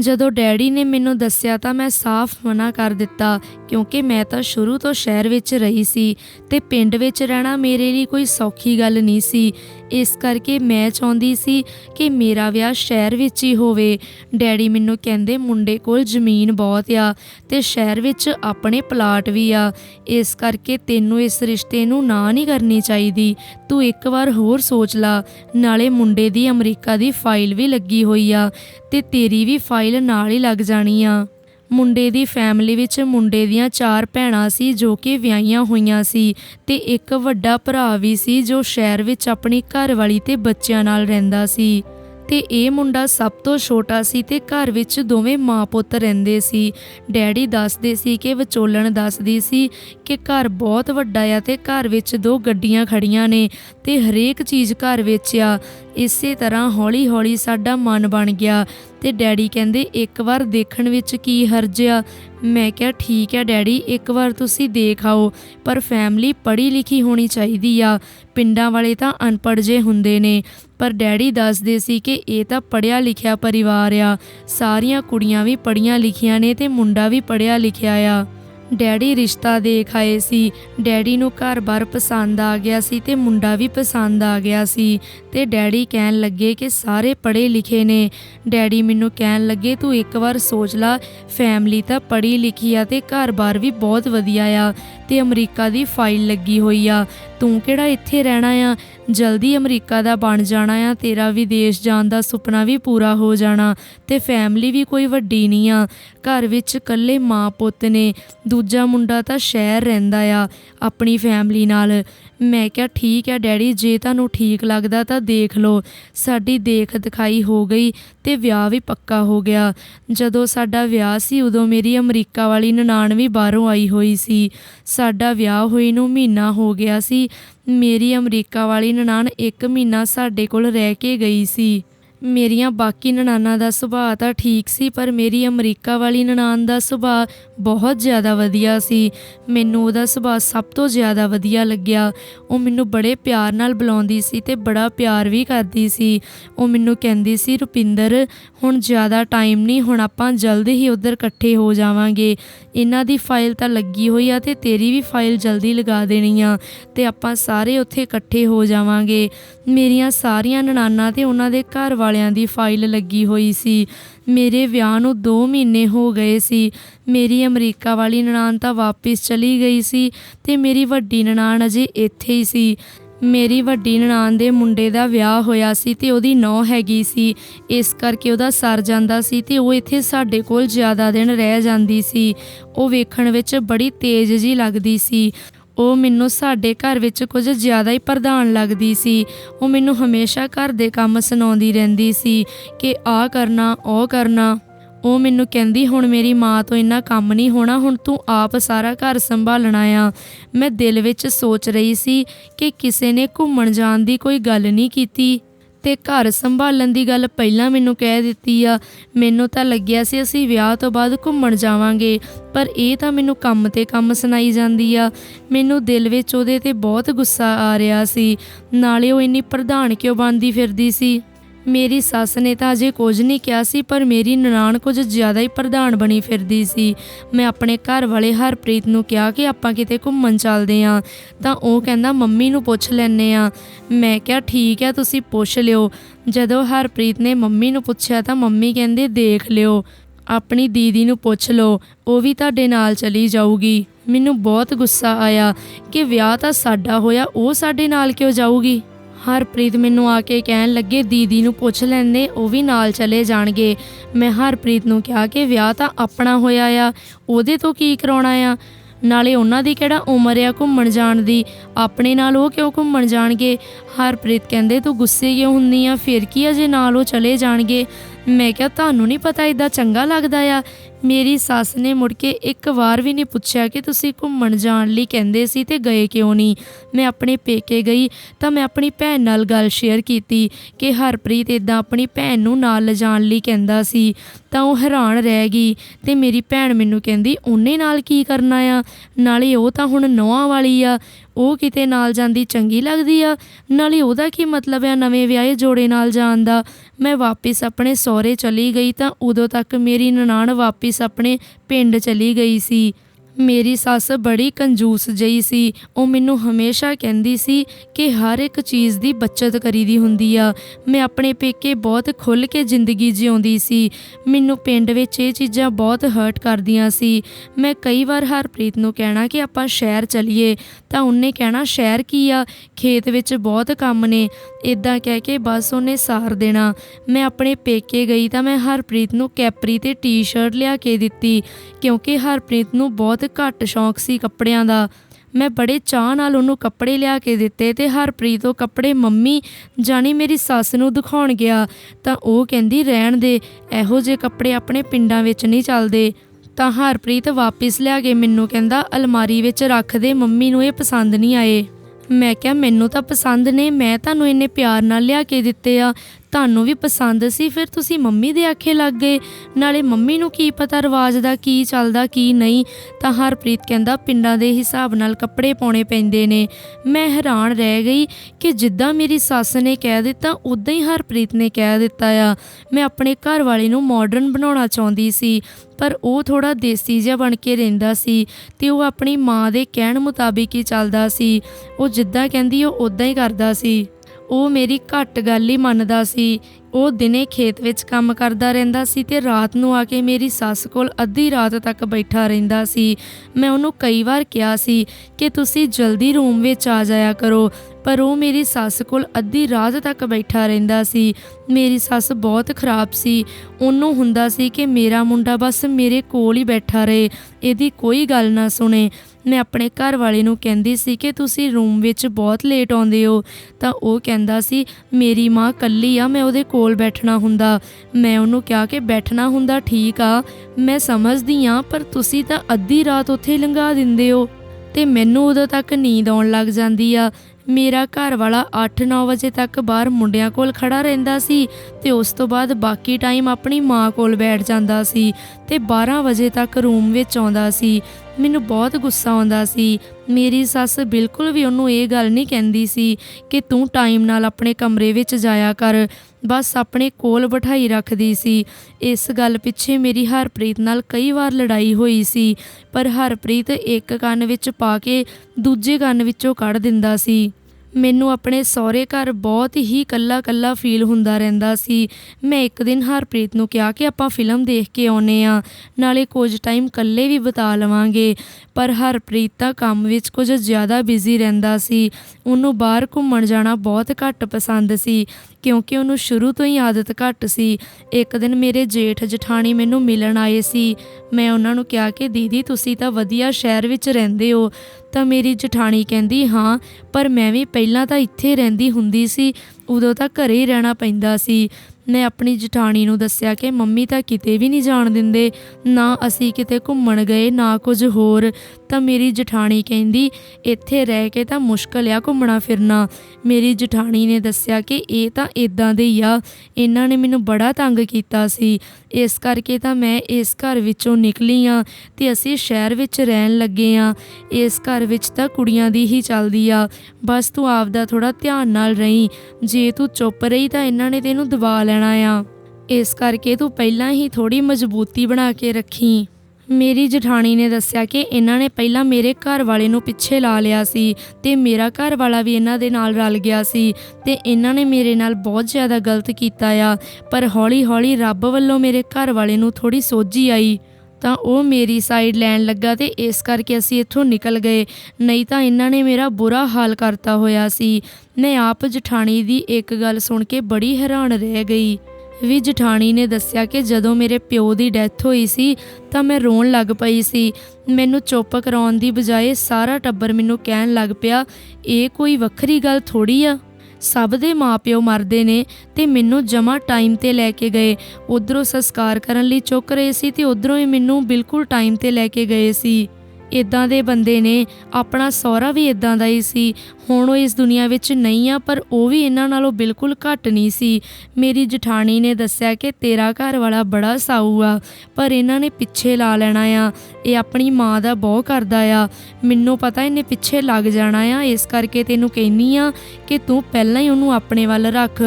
ਜਦੋਂ ਡੈਡੀ ਨੇ ਮੈਨੂੰ ਦੱਸਿਆ ਤਾਂ ਮੈਂ ਸਾਫ਼ ਮਨਾ ਕਰ ਦਿੱਤਾ, ਕਿਉਂਕਿ ਮੈਂ ਤਾਂ ਸ਼ੁਰੂ ਤੋਂ ਸ਼ਹਿਰ ਵਿੱਚ ਰਹੀ ਸੀ ਤੇ ਪਿੰਡ ਵਿੱਚ ਰਹਿਣਾ ਮੇਰੇ ਲਈ ਕੋਈ ਸੌਖੀ ਗੱਲ ਨਹੀਂ ਸੀ। ਇਸ ਕਰਕੇ ਮੈਂ ਚਾਹੁੰਦੀ ਸੀ ਕਿ ਮੇਰਾ ਵਿਆਹ ਸ਼ਹਿਰ ਵਿੱਚ ਹੀ ਹੋਵੇ। ਡੈਡੀ ਮੈਨੂੰ ਕਹਿੰਦੇ ਮੁੰਡੇ ਕੋਲ ਜ਼ਮੀਨ ਬਹੁਤ ਆ ਤੇ ਸ਼ਹਿਰ ਵਿੱਚ ਆਪਣੇ ਪਲਾਟ ਵੀ ਆ। ਇਸ ਕਰਕੇ ਤੈਨੂੰ ਇਸ ਰਿਸ਼ਤੇ ਨੂੰ ਨਾ ਨਹੀਂ ਕਰਨੀ ਚਾਹੀਦੀ। ਤੂੰ ਇੱਕ ਵਾਰ ਹੋਰ ਸੋਚ ਲਾ, ਨਾਲੇ ਮੁੰਡੇ ਦੀ ਅਮਰੀਕਾ ਦੀ ਫਾਈਲ ਵੀ ਲੱਗੀ ਹੋਈ ਆ ਤੇ ਤੇਰੀ ਵੀ ਫਾਈਲ ਨਾਲ ਹੀ ਲੱਗ ਜਾਣੀ ਆ। ਮੁੰਡੇ ਦੀ ਫੈਮਿਲੀ ਵਿੱਚ ਮੁੰਡੇ ਦੀਆਂ ਚਾਰ ਭੈਣਾਂ ਸੀ ਜੋ ਕਿ ਵਿਆਹੀਆਂ ਹੋਈਆਂ ਸੀ ਤੇ ਇੱਕ ਵੱਡਾ ਭਰਾ ਵੀ ਸੀ ਜੋ ਸ਼ਹਿਰ ਵਿੱਚ ਆਪਣੀ ਘਰਵਾਲੀ ਤੇ ਬੱਚਿਆਂ ਨਾਲ ਰਹਿੰਦਾ ਸੀ। ਤੇ ਇਹ ਮੁੰਡਾ ਸਭ ਤੋਂ ਛੋਟਾ ਸੀ ਤੇ ਘਰ ਵਿੱਚ ਦੋਵੇਂ ਮਾਂ ਪੁੱਤ ਰਹਿੰਦੇ ਸੀ। ਡੈਡੀ ਦੱਸਦੇ ਸੀ ਕਿ ਵਿਚੋਲਣ ਦੱਸਦੀ ਸੀ ਕਿ ਘਰ ਬਹੁਤ ਵੱਡਾ ਆ ਤੇ ਘਰ ਵਿੱਚ ਦੋ ਗੱਡੀਆਂ ਖੜੀਆਂ ਨੇ ਤੇ ਹਰੇਕ ਚੀਜ਼ ਘਰ ਵਿੱਚ ਆ। ਇਸੇ ਤਰ੍ਹਾਂ ਹੌਲੀ-ਹੌਲੀ ਸਾਡਾ ਮਨ ਬਣ ਗਿਆ ਤੇ ਡੈਡੀ ਕਹਿੰਦੇ, ਇੱਕ ਵਾਰ ਦੇਖਣ ਵਿੱਚ ਕੀ ਹਰਜ ਆ ਮੈਂ ਕਿਹਾ, ਠੀਕ ਹੈ ਡੈਡੀ, ਇੱਕ ਵਾਰ ਤੁਸੀਂ ਦੇਖ ਆਓ, ਪਰ ਫੈਮਿਲੀ ਪੜ੍ਹੀ ਲਿਖੀ ਹੋਣੀ ਚਾਹੀਦੀ ਆ। ਪਿੰਡਾਂ ਵਾਲੇ ਤਾਂ ਅਨਪੜ੍ਹ ਜੇ ਹੁੰਦੇ ਨੇ। ਪਰ ਡੈਡੀ ਦੱਸਦੇ ਸੀ ਕਿ ਇਹ ਤਾਂ ਪੜ੍ਹਿਆ ਲਿਖਿਆ ਪਰਿਵਾਰ ਆ। ਸਾਰੀਆਂ ਕੁੜੀਆਂ ਵੀ ਪੜ੍ਹੀਆਂ ਲਿਖੀਆਂ ਨੇ ਤੇ ਮੁੰਡਾ ਵੀ ਪੜ੍ਹਿਆ ਲਿਖਿਆ ਆ। ਡੈਡੀ ਰਿਸ਼ਤਾ ਦੇਖ ਆਏ ਸੀ। ਡੈਡੀ ਨੂੰ ਘਰ-ਬਾਰ ਪਸੰਦ ਆ ਗਿਆ ਸੀ ਤੇ ਮੁੰਡਾ ਵੀ ਪਸੰਦ ਆ ਗਿਆ ਸੀ ਤੇ ਡੈਡੀ ਕਹਿਣ ਲੱਗੇ ਕਿ ਸਾਰੇ ਪੜ੍ਹੇ ਲਿਖੇ ਨੇ। ਡੈਡੀ ਮੈਨੂੰ ਕਹਿਣ ਲੱਗੇ, ਤੂੰ ਇੱਕ ਵਾਰ ਸੋਚ ਲੈ ਫੈਮਿਲੀ ਤਾਂ ਪੜ੍ਹੀ ਲਿਖੀ ਆ ਤੇ ਘਰ-ਬਾਰ ਵੀ ਬਹੁਤ ਵਧੀਆ ਆ ਤੇ ਅਮਰੀਕਾ ਦੀ ਫਾਈਲ ਲੱਗੀ ਹੋਈ ਆ। ਤੂੰ ਕਿਹੜਾ ਇੱਥੇ ਰਹਿਣਾ ਆ? ਜਲਦੀ ਅਮਰੀਕਾ ਦਾ ਬਣ ਜਾਣਾ ਆ, ਤੇਰਾ ਵਿਦੇਸ਼ ਜਾਣ ਦਾ ਸੁਪਨਾ ਵੀ ਪੂਰਾ ਹੋ ਜਾਣਾ ਤੇ ਫੈਮਿਲੀ ਵੀ ਕੋਈ ਵੱਡੀ ਨਹੀਂ ਆ। ਘਰ ਵਿੱਚ ਇਕੱਲੇ ਮਾਂ ਪੁੱਤ ਨੇ, ਦੂਜਾ ਮੁੰਡਾ ਤਾਂ ਸ਼ਹਿਰ ਰਹਿੰਦਾ ਆ ਆਪਣੀ ਫੈਮਿਲੀ ਨਾਲ। ਮੈਂ ਕਿਹਾ, ਠੀਕ ਹੈ ਡੈਡੀ, ਜੇ ਤੁਹਾਨੂੰ ਠੀਕ ਲੱਗਦਾ ਤਾਂ ਦੇਖ ਲਓ। ਸਾਡੀ ਦੇਖ ਦਿਖਾਈ ਹੋ ਗਈ ਤੇ ਵਿਆਹ ਵੀ ਪੱਕਾ ਹੋ ਗਿਆ। ਜਦੋਂ ਸਾਡਾ ਵਿਆਹ ਸੀ, ਉਦੋਂ ਮੇਰੀ ਅਮਰੀਕਾ ਵਾਲੀ ਨਨਾਣ ਵੀ ਬਾਹਰੋਂ ਆਈ ਹੋਈ ਸੀ। ਸਾਡਾ ਵਿਆਹ ਹੋਈ ਨੂੰ ਮਹੀਨਾ ਹੋ ਗਿਆ ਸੀ ਮੇਰੀ ਅਮਰੀਕਾ ਵਾਲੀ ਨਨਾਣ ਇੱਕ ਮਹੀਨਾ ਸਾਡੇ ਕੋਲ ਰਹਿ ਕੇ ਗਈ ਸੀ। ਮੇਰੀਆਂ ਬਾਕੀ ਨਨਾਣਾ ਦਾ ਸੁਭਾਅ ਤਾਂ ਠੀਕ ਸੀ, ਪਰ ਮੇਰੀ ਅਮਰੀਕਾ ਵਾਲੀ ਨਨਾਣ ਦਾ ਸੁਭਾਅ ਬਹੁਤ ਜ਼ਿਆਦਾ ਵਧੀਆ ਸੀ। ਮੈਨੂੰ ਉਹਦਾ ਸੁਭਾਅ ਸਭ ਤੋਂ ਜ਼ਿਆਦਾ ਵਧੀਆ ਲੱਗਿਆ। ਉਹ ਮੈਨੂੰ ਬੜੇ ਪਿਆਰ ਨਾਲ ਬੁਲਾਉਂਦੀ ਸੀ ਤੇ ਬੜਾ ਪਿਆਰ ਵੀ ਕਰਦੀ ਸੀ। ਉਹ ਮੈਨੂੰ ਕਹਿੰਦੀ ਸੀ, ਰੁਪਿੰਦਰ, ਹੁਣ ਜ਼ਿਆਦਾ ਟਾਈਮ ਨਹੀਂ, ਹੁਣ ਆਪਾਂ ਜਲਦ ਹੀ ਉਧਰ ਇਕੱਠੇ ਹੋ ਜਾਵਾਂਗੇ। ਇਹਨਾਂ ਦੀ ਫਾਈਲ ਤਾਂ ਲੱਗੀ ਹੋਈ ਆ ਤੇ ਤੇਰੀ ਵੀ ਫਾਈਲ ਜਲਦੀ ਲਗਾ ਦੇਣੀ ਆ ਤੇ ਆਪਾਂ ਸਾਰੇ ਉੱਥੇ ਇਕੱਠੇ ਹੋ ਜਾਵਾਂਗੇ। ਮੇਰੀਆਂ ਸਾਰੀਆਂ ਨਨਾਨਾ ਤੇ ਉਹਨਾਂ ਦੇ ਘਰ ਵਾਲਿਆਂ ਦੀ ਫਾਈਲ ਲੱਗੀ ਹੋਈ ਸੀ। ਮੇਰੇ ਵਿਆਹ ਨੂੰ 2 ਮਹੀਨੇ ਹੋ ਗਏ ਸੀ। ਮੇਰੀ ਅਮਰੀਕਾ ਵਾਲੀ ਨਨਾਣ ਤਾਂ ਵਾਪਸ ਚਲੀ ਗਈ ਸੀ ਤੇ ਮੇਰੀ ਵੱਡੀ ਨਨਾਣ ਅਜੇ ਇੱਥੇ ਹੀ ਸੀ। ਮੇਰੀ ਵੱਡੀ ਨਨਾਣ ਦੇ ਮੁੰਡੇ ਦਾ ਵਿਆਹ ਹੋਇਆ ਸੀ ਤੇ ਉਹਦੀ ਨੌ ਹੈਗੀ ਸੀ। ਇਸ ਕਰਕੇ ਉਹਦਾ ਸਰ ਜਾਂਦਾ ਸੀ ਤੇ ਉਹ ਇੱਥੇ ਸਾਡੇ ਕੋਲ ਜ਼ਿਆਦਾ ਦਿਨ ਰਹਿ ਜਾਂਦੀ ਸੀ। ਉਹ ਵੇਖਣ ਵਿੱਚ ਬੜੀ ਤੇਜ਼ ਜੀ ਲੱਗਦੀ ਸੀ। ਉਹ ਮੈਨੂੰ ਸਾਡੇ ਘਰ ਵਿੱਚ ਕੁਝ ਜ਼ਿਆਦਾ ਹੀ ਪ੍ਰਧਾਨ ਲੱਗਦੀ ਸੀ। ਉਹ ਮੈਨੂੰ ਹਮੇਸ਼ਾ ਘਰ ਦੇ ਕੰਮ ਸੁਣਾਉਂਦੀ ਰਹਿੰਦੀ ਸੀ ਕਿ ਆਹ ਕਰਨਾ, ਉਹ ਕਰਨਾ। ਉਹ ਮੈਨੂੰ ਕਹਿੰਦੀ, ਹੁਣ ਮੇਰੀ ਮਾਂ ਤੋਂ ਇੰਨਾ ਕੰਮ ਨਹੀਂ ਹੋਣਾ, ਹੁਣ ਤੂੰ ਆਪ ਸਾਰਾ ਘਰ ਸੰਭਾਲਣਾ ਆ। ਮੈਂ ਦਿਲ ਵਿੱਚ ਸੋਚ ਰਹੀ ਸੀ ਕਿ ਕਿਸੇ ਨੇ ਘੁੰਮਣ ਜਾਣ ਦੀ ਕੋਈ ਗੱਲ ਨਹੀਂ ਕੀਤੀ। ਤੇ ਘਰ ਸੰਭਾਲਣ ਦੀ ਗੱਲ ਪਹਿਲਾਂ ਮੈਨੂੰ ਕਹਿ ਦਿੱਤੀ ਆ। ਮੈਨੂੰ ਤਾਂ ਲੱਗਿਆ ਸੀ ਅਸੀਂ ਵਿਆਹ ਤੋਂ ਬਾਅਦ ਘੁੰਮਣ ਜਾਵਾਂਗੇ, ਪਰ ਇਹ ਤਾਂ ਮੈਨੂੰ ਕੰਮ ਤੇ ਕੰਮ ਸੁਣਾਈ ਜਾਂਦੀ ਆ। ਮੈਨੂੰ ਦਿਲ ਵਿੱਚ ਉਹਦੇ ਤੇ ਬਹੁਤ ਗੁੱਸਾ ਆ ਰਿਹਾ ਸੀ। ਨਾਲੇ ਉਹ ਇੰਨੀ ਪ੍ਰਧਾਨ ਕਿਉਂ ਬਣਦੀ ਫਿਰਦੀ ਸੀ? ਮੇਰੀ ਸੱਸ ਨੇ ਤਾਂ ਅਜੇ ਕੁਝ ਨਹੀਂ ਕਿਹਾ ਸੀ, ਪਰ ਮੇਰੀ ਨਨਾਣ ਕੁਝ ਜ਼ਿਆਦਾ ਹੀ ਪ੍ਰਧਾਨ ਬਣੀ ਫਿਰਦੀ ਸੀ। ਮੈਂ ਆਪਣੇ ਘਰ ਵਾਲੇ ਹਰਪ੍ਰੀਤ ਨੂੰ ਕਿਹਾ ਕਿ ਆਪਾਂ ਕਿਤੇ ਘੁੰਮਣ ਚੱਲਦੇ ਆਂ ਤਾਂ ਉਹ ਕਹਿੰਦਾ, ਮੰਮੀ ਨੂੰ ਪੁੱਛ ਲੈਨੇ ਆ ਮੈਂ ਕਿਹਾ, ਠੀਕ ਹੈ, ਤੁਸੀਂ ਪੁੱਛ ਲਿਓ। ਜਦੋਂ ਹਰਪ੍ਰੀਤ ਨੇ ਮੰਮੀ ਨੂੰ ਪੁੱਛਿਆ ਤਾਂ ਮੰਮੀ ਕਹਿੰਦੇ, ਦੇਖ ਲਿਓ, ਆਪਣੀ ਦੀਦੀ ਨੂੰ ਪੁੱਛ ਲਓ, ਉਹ ਵੀ ਤੁਹਾਡੇ ਨਾਲ ਚਲੀ ਜਾਊਗੀ। ਮੈਨੂੰ ਬਹੁਤ ਗੁੱਸਾ ਆਇਆ ਕਿ ਵਿਆਹ ਤਾਂ ਸਾਡਾ ਹੋਇਆ, ਉਹ ਸਾਡੇ ਨਾਲ ਕਿਉਂ ਜਾਊਗੀ? ਹਰਪ੍ਰੀਤ ਮੈਨੂੰ ਆ ਕੇ ਕਹਿਣ ਲੱਗੇ, ਦੀਦੀ ਨੂੰ ਪੁੱਛ ਲੈਂਦੇ, ਉਹ ਵੀ ਨਾਲ ਚਲੇ ਜਾਣਗੇ। ਮੈਂ ਹਰਪ੍ਰੀਤ ਨੂੰ ਕਿਹਾ ਕਿ ਵਿਆਹ ਤਾਂ ਆਪਣਾ ਹੋਇਆ ਆ, ਉਹਦੇ ਤੋਂ ਕੀ ਕਰਾਉਣਾ ਆ? ਨਾਲੇ ਉਹਨਾਂ ਦੀ ਕਿਹੜਾ ਉਮਰ ਆ ਘੁੰਮਣ ਜਾਣ ਦੀ? ਆਪਣੇ ਨਾਲ ਉਹ ਕਿਉਂ ਘੁੰਮਣ ਜਾਣਗੇ? ਹਰਪ੍ਰੀਤ ਕਹਿੰਦੇ, ਤੂੰ ਗੁੱਸੇ ਕਿਉਂ ਹੁੰਨੀ ਆ? ਫਿਰ ਕੀ ਆ ਨਾਲ ਉਹ ਚਲੇ ਜਾਣਗੇ? ਮੈਂ ਕਿਹਾ, ਤੁਹਾਨੂੰ ਨਹੀਂ ਪਤਾ ਇਦਾਂ ਚੰਗਾ ਲੱਗਦਾ ਆ? ਮੇਰੀ ਸੱਸ ਨੇ ਮੁੜ ਕੇ ਇੱਕ ਵਾਰ ਵੀ ਨਹੀਂ ਪੁੱਛਿਆ ਕਿ ਤੁਸੀਂ ਘੁੰਮਣ ਜਾਣ ਲਈ ਕਹਿੰਦੇ ਸੀ ਤੇ ਗਏ ਕਿਉਂ ਨਹੀਂ ਮੈਂ ਆਪਣੇ ਪੇਕੇ ਗਈ ਤਾਂ ਮੈਂ ਆਪਣੀ ਭੈਣ ਨਾਲ ਗੱਲ ਸ਼ੇਅਰ ਕੀਤੀ ਕਿ ਹਰਪ੍ਰੀਤ ਇਦਾਂ ਆਪਣੀ ਭੈਣ ਨੂੰ ਨਾਲ ਲਿਜਾਣ ਲਈ ਕਹਿੰਦਾ ਸੀ, ਤਾਂ ਉਹ ਹੈਰਾਨ ਰਹਿ ਗਈ ਤੇ ਮੇਰੀ ਭੈਣ ਮੈਨੂੰ ਕਹਿੰਦੀ, ਉਹਨੇ ਨਾਲ ਕੀ ਕਰਨਾ ਆ? ਨਾਲੇ ਉਹ ਤਾਂ ਹੁਣ ਨੌਹਾਂ ਵਾਲੀ ਆ। ਉਹ ਕਿਤੇ ਨਾਲ ਜਾਂਦੀ ਚੰਗੀ ਲੱਗਦੀ ਆ? ਨਾਲੇ ਉਹਦਾ ਕੀ ਮਤਲਬ ਆ ਨਵੇਂ ਵਿਆਹੇ ਜੋੜੇ ਨਾਲ ਜਾਣ ਦਾ? ਮੈਂ ਵਾਪਿਸ ਆਪਣੇ ਸਹੁਰੇ ਚਲੀ ਗਈ ਤਾਂ ਉਦੋਂ ਤੱਕ ਮੇਰੀ ਨਨਾਣ ਵਾਪਿਸ ਆਪਣੇ ਪਿੰਡ ਚਲੀ ਗਈ ਸੀ। ਮੇਰੀ ਸੱਸ ਬੜੀ ਕੰਜੂਸ ਜਈ ਸੀ। ਉਹ ਮੈਨੂੰ ਹਮੇਸ਼ਾ ਕਹਿੰਦੀ ਸੀ ਕਿ ਹਰ ਇੱਕ ਚੀਜ਼ ਦੀ ਬੱਚਤ ਕਰੀਦੀ ਹੁੰਦੀ ਆ। ਮੈਂ ਆਪਣੇ ਪੇਕੇ ਬਹੁਤ ਖੁੱਲ੍ਹ ਕੇ ਜ਼ਿੰਦਗੀ ਜਿਉਂਦੀ ਸੀ। ਮੈਨੂੰ ਪਿੰਡ ਵਿੱਚ ਇਹ ਚੀਜ਼ਾਂ ਬਹੁਤ ਹਰਟ ਕਰਦੀਆਂ ਸੀ। ਮੈਂ ਕਈ ਵਾਰ ਹਰਪ੍ਰੀਤ ਨੂੰ ਕਹਿਣਾ ਕਿ ਆਪਾਂ ਸ਼ਹਿਰ ਚਲੀਏ। ਤਾਂ ਉਹਨੇ ਕਹਿਣਾ, ਸ਼ਹਿਰ ਕੀ ਆ? ਖੇਤ ਵਿੱਚ ਬਹੁਤ ਕੰਮ ਨੇ। ਇਦਾਂ ਕਹਿ ਕੇ ਬਸ ਉਹਨੇ ਸਾਰ ਦੇਣਾ। ਮੈਂ ਆਪਣੇ ਪੇਕੇ ਗਈ ਤਾਂ ਮੈਂ ਹਰਪ੍ਰੀਤ ਨੂੰ ਕੈਪਰੀ ਤੇ ਟੀ-ਸ਼ਰਟ ਲਿਆ ਕੇ ਦਿੱਤੀ। ਕਿਉਂਕਿ ਹਰਪ੍ਰੀਤ ਨੂੰ ਬਹੁਤ ਘੱਟ ਸ਼ੌਂਕ ਸੀ ਕੱਪੜਿਆਂ ਦਾ। ਮੈਂ ਬੜੇ ਚਾਹ ਨਾਲ ਉਹਨੂੰ ਕੱਪੜੇ ਲਿਆ ਕੇ ਦਿੱਤੇ ਤੇ ਹਰਪ੍ਰੀਤ ਉਹ ਕੱਪੜੇ ਮੰਮੀ ਜਾਨੀ ਮੇਰੀ ਸੱਸ ਨੂੰ ਦਿਖਾਉਣ ਗਿਆ ਤਾਂ ਉਹ ਕਹਿੰਦੀ, ਰਹਿਣ ਦੇ, ਇਹੋ ਜਿਹੇ ਕੱਪੜੇ ਆਪਣੇ ਪਿੰਡਾਂ ਵਿੱਚ ਨਹੀਂ ਚੱਲਦੇ। ਤਾਂ ਹਰਪ੍ਰੀਤ ਵਾਪਿਸ ਲਿਆ ਕੇ ਮੈਨੂੰ ਕਹਿੰਦਾ, ਅਲਮਾਰੀ ਵਿੱਚ ਰੱਖ ਦੇ, ਮੰਮੀ ਨੂੰ ਇਹ ਪਸੰਦ ਨਹੀਂ ਆਏ। ਮੈਂ ਕਿਹਾ, ਮੈਨੂੰ ਤਾਂ ਪਸੰਦ ਨੇ, ਮੈਂ ਤੁਹਾਨੂੰ ਇੰਨੇ ਪਿਆਰ ਨਾਲ ਲਿਆ ਕੇ ਦਿੱਤੇ ਆ ਤੁਹਾਨੂੰ ਵੀ ਪਸੰਦ ਸੀ, ਫਿਰ ਤੁਸੀਂ ਮੰਮੀ ਦੇ ਆਖੇ ਲੱਗ ਗਏ। ਨਾਲੇ ਮੰਮੀ ਨੂੰ ਕੀ ਪਤਾ ਰਿਵਾਜ ਦਾ ਕੀ ਚੱਲਦਾ, ਕੀ ਨਹੀਂ, ਤਾਂ ਹਰਪ੍ਰੀਤ ਕਹਿੰਦਾ ਪਿੰਡਾਂ ਦੇ ਹਿਸਾਬ ਨਾਲ ਕੱਪੜੇ ਪਾਉਣੇ ਪੈਂਦੇ ਨੇ। ਮੈਂ ਹੈਰਾਨ ਰਹਿ ਗਈ ਕਿ ਜਿੱਦਾਂ ਮੇਰੀ ਸੱਸ ਨੇ ਕਹਿ ਦਿੱਤਾ ਉਦਾਂ ਹੀ ਹਰਪ੍ਰੀਤ ਨੇ ਕਹਿ ਦਿੱਤਾ ਆ। ਮੈਂ ਆਪਣੇ ਘਰ ਵਾਲੇ ਨੂੰ ਮਾਡਰਨ ਬਣਾਉਣਾ ਚਾਹੁੰਦੀ ਸੀ, ਪਰ ਉਹ ਥੋੜਾ ਦੇਸੀ ਜਿਹਾ ਬਣ ਕੇ ਰਹਿੰਦਾ ਸੀ ਤੇ ਉਹ ਆਪਣੀ ਮਾਂ ਦੇ ਕਹਿਣ ਮੁਤਾਬਿਕ ਹੀ ਚੱਲਦਾ ਸੀ। ਉਹ ਜਿੱਦਾਂ ਕਹਿੰਦੀ, ਉਹ ਉਦਾਂ ਹੀ ਕਰਦਾ ਸੀ। ਉਹ ਮੇਰੀ ਘੱਟ ਗੱਲ ਹੀ ਮੰਨਦਾ ਸੀ। ਉਹ ਦਿਨੇ ਖੇਤ ਵਿੱਚ ਕੰਮ ਕਰਦਾ ਰਹਿੰਦਾ ਸੀ ਤੇ ਰਾਤ ਨੂੰ ਆ ਕੇ ਮੇਰੀ ਸੱਸ ਕੋਲ ਅੱਧੀ ਰਾਤ ਤੱਕ ਬੈਠਾ ਰਹਿੰਦਾ ਸੀ। ਮੈਂ ਉਹਨੂੰ ਕਈ ਵਾਰ ਕਿਹਾ ਸੀ ਕਿ ਤੁਸੀਂ ਜਲਦੀ ਰੂਮ ਵਿੱਚ ਆ ਜਾਇਆ ਕਰੋ, ਪਰ ਉਹ ਮੇਰੀ ਸੱਸ ਕੋਲ ਅੱਧੀ ਰਾਤ ਤੱਕ ਬੈਠਾ ਰਹਿੰਦਾ ਸੀ। ਮੇਰੀ ਸੱਸ ਬਹੁਤ ਖਰਾਬ ਸੀ। ਉਹਨੂੰ ਹੁੰਦਾ ਸੀ ਕਿ ਮੇਰਾ ਮੁੰਡਾ ਬਸ ਮੇਰੇ ਕੋਲ ਹੀ ਬੈਠਾ ਰਹੇ। ਇਹਦੀ ਕੋਈ ਗੱਲ ਨਾ ਸੁਣੇ। ਮੈਂ ਆਪਣੇ ਘਰ ਵਾਲੇ ਨੂੰ ਕਹਿੰਦੀ ਸੀ ਕਿ ਤੁਸੀਂ ਰੂਮ ਵਿੱਚ ਬਹੁਤ ਲੇਟ ਆਉਂਦੇ ਹੋ। ਤਾਂ ਉਹ ਕਹਿੰਦਾ ਸੀ, ਮੇਰੀ ਮਾਂ ਕੱਲੀ ਆ, ਮੈਂ ਉਹਦੇ ਕੋਲ ਬੈਠਣਾ ਹੁੰਦਾ। ਮੈਂ ਉਹਨੂੰ ਕਿਹਾ ਕਿ ਬੈਠਣਾ ਹੁੰਦਾ ਠੀਕ ਆ, ਮੈਂ ਸਮਝਦੀ ਆ ਪਰ ਤੁਸੀਂ ਤਾਂ ਅੱਧੀ ਰਾਤ ਉੱਥੇ ਲੰਘਾ ਦਿੰਦੇ ਹੋ। ਤੇ ਮੈਨੂੰ ਉਦੋਂ ਤੱਕ ਨੀਂਦ ਆਉਣ ਲੱਗ ਜਾਂਦੀ ਆ। ਮੇਰਾ ਘਰ ਵਾਲਾ 8-9 ਵਜੇ ਤੱਕ ਬਾਹਰ ਮੁੰਡਿਆਂ ਕੋਲ ਖੜਾ ਰਹਿੰਦਾ ਸੀ ਤੇ ਉਸ ਤੋਂ ਬਾਅਦ ਬਾਕੀ ਟਾਈਮ ਆਪਣੀ ਮਾਂ ਕੋਲ ਬੈਠ ਜਾਂਦਾ ਸੀ ਤੇ 12 ਵਜੇ ਤੱਕ ਰੂਮ ਵਿੱਚ ਆਉਂਦਾ ਸੀ। ਮੈਨੂੰ ਬਹੁਤ ਗੁੱਸਾ ਆਉਂਦਾ ਸੀ। ਮੇਰੀ ਸੱਸ ਬਿਲਕੁਲ ਵੀ ਉਹਨੂੰ ਇਹ ਗੱਲ ਨਹੀਂ ਕਹਿੰਦੀ ਸੀ ਕਿ ਤੂੰ ਟਾਈਮ ਨਾਲ ਆਪਣੇ ਕਮਰੇ ਵਿੱਚ ਜਾਇਆ ਕਰ। ਬਸ ਆਪਣੇ ਕੋਲ ਬਿਠਾਈ ਰੱਖਦੀ ਸੀ। ਇਸ ਗੱਲ ਪਿੱਛੇ ਮੇਰੀ ਹਰਪ੍ਰੀਤ ਨਾਲ ਕਈ ਵਾਰ ਲੜਾਈ ਹੋਈ ਸੀ, ਪਰ ਹਰਪ੍ਰੀਤ ਇੱਕ ਕੰਨ ਵਿੱਚ ਪਾ ਕੇ ਦੂਜੇ ਕੰਨ ਵਿੱਚੋਂ ਕੱਢ ਦਿੰਦਾ ਸੀ। ਮੈਨੂੰ ਆਪਣੇ ਸਹੁਰੇ ਘਰ ਬਹੁਤ ਹੀ ਇਕੱਲਾ ਇਕੱਲਾ ਫੀਲ ਹੁੰਦਾ ਰਹਿੰਦਾ ਸੀ। ਮੈਂ ਇੱਕ ਦਿਨ ਹਰਪ੍ਰੀਤ ਨੂੰ ਕਿਹਾ ਕਿ ਆਪਾਂ ਫਿਲਮ ਦੇਖ ਕੇ ਆਉਨੇ ਆ, ਨਾਲੇ ਕੁਝ ਟਾਈਮ ਇਕੱਲੇ ਵੀ ਬਿਤਾ ਲਵਾਂਗੇ। ਪਰ ਹਰਪ੍ਰੀਤ ਤਾਂ ਕੰਮ ਵਿੱਚ ਕੁਝ ਜ਼ਿਆਦਾ ਬਿਜ਼ੀ ਰਹਿੰਦਾ ਸੀ। ਉਹਨੂੰ ਬਾਹਰ ਘੁੰਮਣ ਜਾਣਾ ਬਹੁਤ ਘੱਟ ਪਸੰਦ ਸੀ। ਕਿਉਂਕਿ ਉਹਨੂੰ ਸ਼ੁਰੂ ਤੋਂ ਹੀ ਆਦਤ ਘੱਟ ਸੀ। ਇੱਕ ਦਿਨ ਮੇਰੇ ਜੇਠ ਜਠਾਣੀ ਮੈਨੂੰ ਮਿਲਣ ਆਏ ਸੀ। ਮੈਂ ਉਹਨਾਂ ਨੂੰ ਕਿਹਾ ਕਿ, ਦੀਦੀ, ਤੁਸੀਂ ਤਾਂ ਵਧੀਆ ਸ਼ਹਿਰ ਵਿੱਚ ਰਹਿੰਦੇ ਹੋ। ਤਾਂ ਮੇਰੀ ਜਠਾਣੀ ਕਹਿੰਦੀ, ਹਾਂ, ਪਰ ਮੈਂ ਵੀ ਪਹਿਲਾਂ ਤਾਂ ਇੱਥੇ ਰਹਿੰਦੀ ਹੁੰਦੀ ਸੀ। ਉਦੋਂ ਤਾਂ ਘਰੇ ਹੀ ਰਹਿਣਾ ਪੈਂਦਾ ਸੀ। ਮੈਂ ਆਪਣੀ ਜਠਾਣੀ ਨੂੰ ਦੱਸਿਆ ਕਿ ਮੰਮੀ ਤਾਂ ਕਿਤੇ ਵੀ ਨਹੀਂ ਜਾਣ ਦਿੰਦੇ, ਨਾ ਅਸੀਂ ਕਿਤੇ ਘੁੰਮਣ ਗਏ, ਨਾ ਕੁਝ ਹੋਰ। ਤਾਂ ਮੇਰੀ ਜਠਾਣੀ ਕਹਿੰਦੀ, ਇੱਥੇ ਰਹਿ ਕੇ ਤਾਂ ਮੁਸ਼ਕਲ ਆ ਘੁੰਮਣਾ ਫਿਰਨਾ। ਮੇਰੀ ਜਠਾਣੀ ਨੇ ਦੱਸਿਆ ਕਿ ਇਹ ਤਾਂ ਇਦਾਂ ਦੇ ਹੀ ਆ। ਇਹਨਾਂ ਨੇ ਮੈਨੂੰ ਬੜਾ ਤੰਗ ਕੀਤਾ ਸੀ। ਇਸ ਕਰਕੇ ਤਾਂ ਮੈਂ ਇਸ ਘਰ ਵਿੱਚੋਂ ਨਿਕਲੀ ਆ ਤੇ ਅਸੀਂ ਸ਼ਹਿਰ ਵਿੱਚ ਰਹਿਣ ਲੱਗੇ ਆ। ਇਸ ਘਰ ਵਿੱਚ ਤਾਂ ਕੁੜੀਆਂ ਦੀ ਹੀ ਚੱਲਦੀ ਆ। ਬਸ ਤੂੰ ਆਪਦਾ ਥੋੜਾ ਧਿਆਨ ਨਾਲ ਰਹੀਂ। ਜੇ ਤੂੰ ਚੁੱਪ ਰਹੀ ਤਾਂ ਇਹਨਾਂ ਨੇ ਤੈਨੂੰ ਦਬਾ ਲੈਣਾ ਆ। ਇਸ ਕਰਕੇ ਤੂੰ ਪਹਿਲਾਂ ਹੀ ਥੋੜੀ ਮਜ਼ਬੂਤੀ ਬਣਾ ਕੇ ਰੱਖੀ। ਮੇਰੀ ਜਠਾਣੀ ਨੇ ਦੱਸਿਆ ਕਿ ਇਹਨਾਂ ਨੇ ਪਹਿਲਾਂ ਮੇਰੇ ਘਰ ਵਾਲੇ ਨੂੰ ਪਿੱਛੇ ਲਾ ਲਿਆ ਸੀ ਤੇ ਮੇਰਾ ਘਰ ਵਾਲਾ ਵੀ ਇਹਨਾਂ ਦੇ ਨਾਲ ਰਲ ਗਿਆ ਸੀ ਤੇ ਇਹਨਾਂ ਨੇ ਮੇਰੇ ਨਾਲ ਬਹੁਤ ਜ਼ਿਆਦਾ ਗਲਤ ਕੀਤਾ ਆ। ਪਰ ਹੌਲੀ-ਹੌਲੀ ਰੱਬ ਵੱਲੋਂ ਮੇਰੇ ਘਰ ਵਾਲੇ ਨੂੰ ਥੋੜੀ ਸੋਝੀ ਆਈ। ਤਾਂ ਉਹ ਮੇਰੀ ਸਾਈਡ ਲੈਣ ਲੱਗਾ ਤੇ ਇਸ ਕਰਕੇ ਅਸੀਂ ਇੱਥੋਂ ਨਿਕਲ ਗਏ। ਨਹੀਂ ਤਾਂ ਇਹਨਾਂ ਨੇ ਮੇਰਾ ਬੁਰਾ ਹਾਲ ਕਰਤਾ ਹੋਇਆ ਸੀ। ਮੈਂ ਆਪ ਜਠਾਣੀ ਦੀ ਇੱਕ ਗੱਲ ਸੁਣ ਕੇ ਬੜੀ ਹੈਰਾਨ ਰਹਿ ਗਈ। ਵੀ ਜਠਾਣੀ ਨੇ ਦੱਸਿਆ ਕਿ ਜਦੋਂ ਮੇਰੇ ਪਿਓ ਦੀ ਡੈਥ ਹੋਈ ਸੀ ਤਾਂ ਮੈਂ ਰੋਣ ਲੱਗ ਪਈ ਸੀ। ਮੈਨੂੰ ਚੁੱਪ ਕਰਾਉਣ ਦੀ ਬਜਾਏ ਸਾਰਾ ਟੱਬਰ ਮੈਨੂੰ ਕਹਿਣ ਲੱਗ ਪਿਆ, ਇਹ ਕੋਈ ਵੱਖਰੀ ਗੱਲ ਥੋੜੀ ਆ? ਸਭ ਦੇ ਮਾਪਿਓ ਮਰਦੇ ਨੇ ਤੇ ਮੈਨੂੰ ਜਮਾ ਟਾਈਮ ਤੇ ਲੈ ਕੇ ਗਏ। ਉਧਰੋਂ ਸੰਸਕਾਰ ਕਰਨ ਲਈ ਚੁੱਕ ਰਹੇ ਸੀ ਤੇ ਉਧਰੋਂ ਹੀ ਮੈਨੂੰ ਬਿਲਕੁਲ ਟਾਈਮ ਤੇ ਲੈ ਕੇ ਗਏ ਸੀ। ਇਦਾਂ ਦੇ ਬੰਦੇ ਨੇ, ਆਪਣਾ ਸਹੁਰਾ ਵੀ ਇਦਾਂ ਦਾ ਹੀ ਸੀ। ਹੁਣ ਉਹ ਇਸ ਦੁਨੀਆ ਵਿੱਚ ਨਹੀਂ ਆ, ਪਰ ਉਹ ਵੀ ਇਹਨਾਂ ਨਾਲੋਂ ਬਿਲਕੁਲ ਘੱਟ ਨਹੀਂ ਸੀ। ਮੇਰੀ ਜਠਾਣੀ ਨੇ ਦੱਸਿਆ ਕਿ ਤੇਰਾ ਘਰ ਵਾਲਾ ਬੜਾ ਸਾਊ ਆ, ਪਰ ਇਹਨਾਂ ਨੇ ਪਿੱਛੇ ਲਾ ਲੈਣਾ ਆ। ਇਹ ਆਪਣੀ ਮਾਂ ਦਾ ਬਹੁ ਕਰਦਾ ਆ। ਮੈਨੂੰ ਪਤਾ ਇਹਨੇ ਪਿੱਛੇ ਲੱਗ ਜਾਣਾ ਆ। ਇਸ ਕਰਕੇ ਤੈਨੂੰ ਕਹਿਨੀ ਆ ਕਿ ਤੂੰ ਪਹਿਲਾਂ ਹੀ ਉਹਨੂੰ ਆਪਣੇ ਵੱਲ ਰੱਖ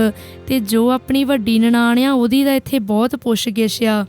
ਤੇ ਜੋ ਆਪਣੀ ਵੱਡੀ ਨਨਾਣ ਆ, ਉਹਦੀ ਦਾ ਇੱਥੇ ਬਹੁਤ ਪੁੱਛ-ਗਿੱਛ ਆ।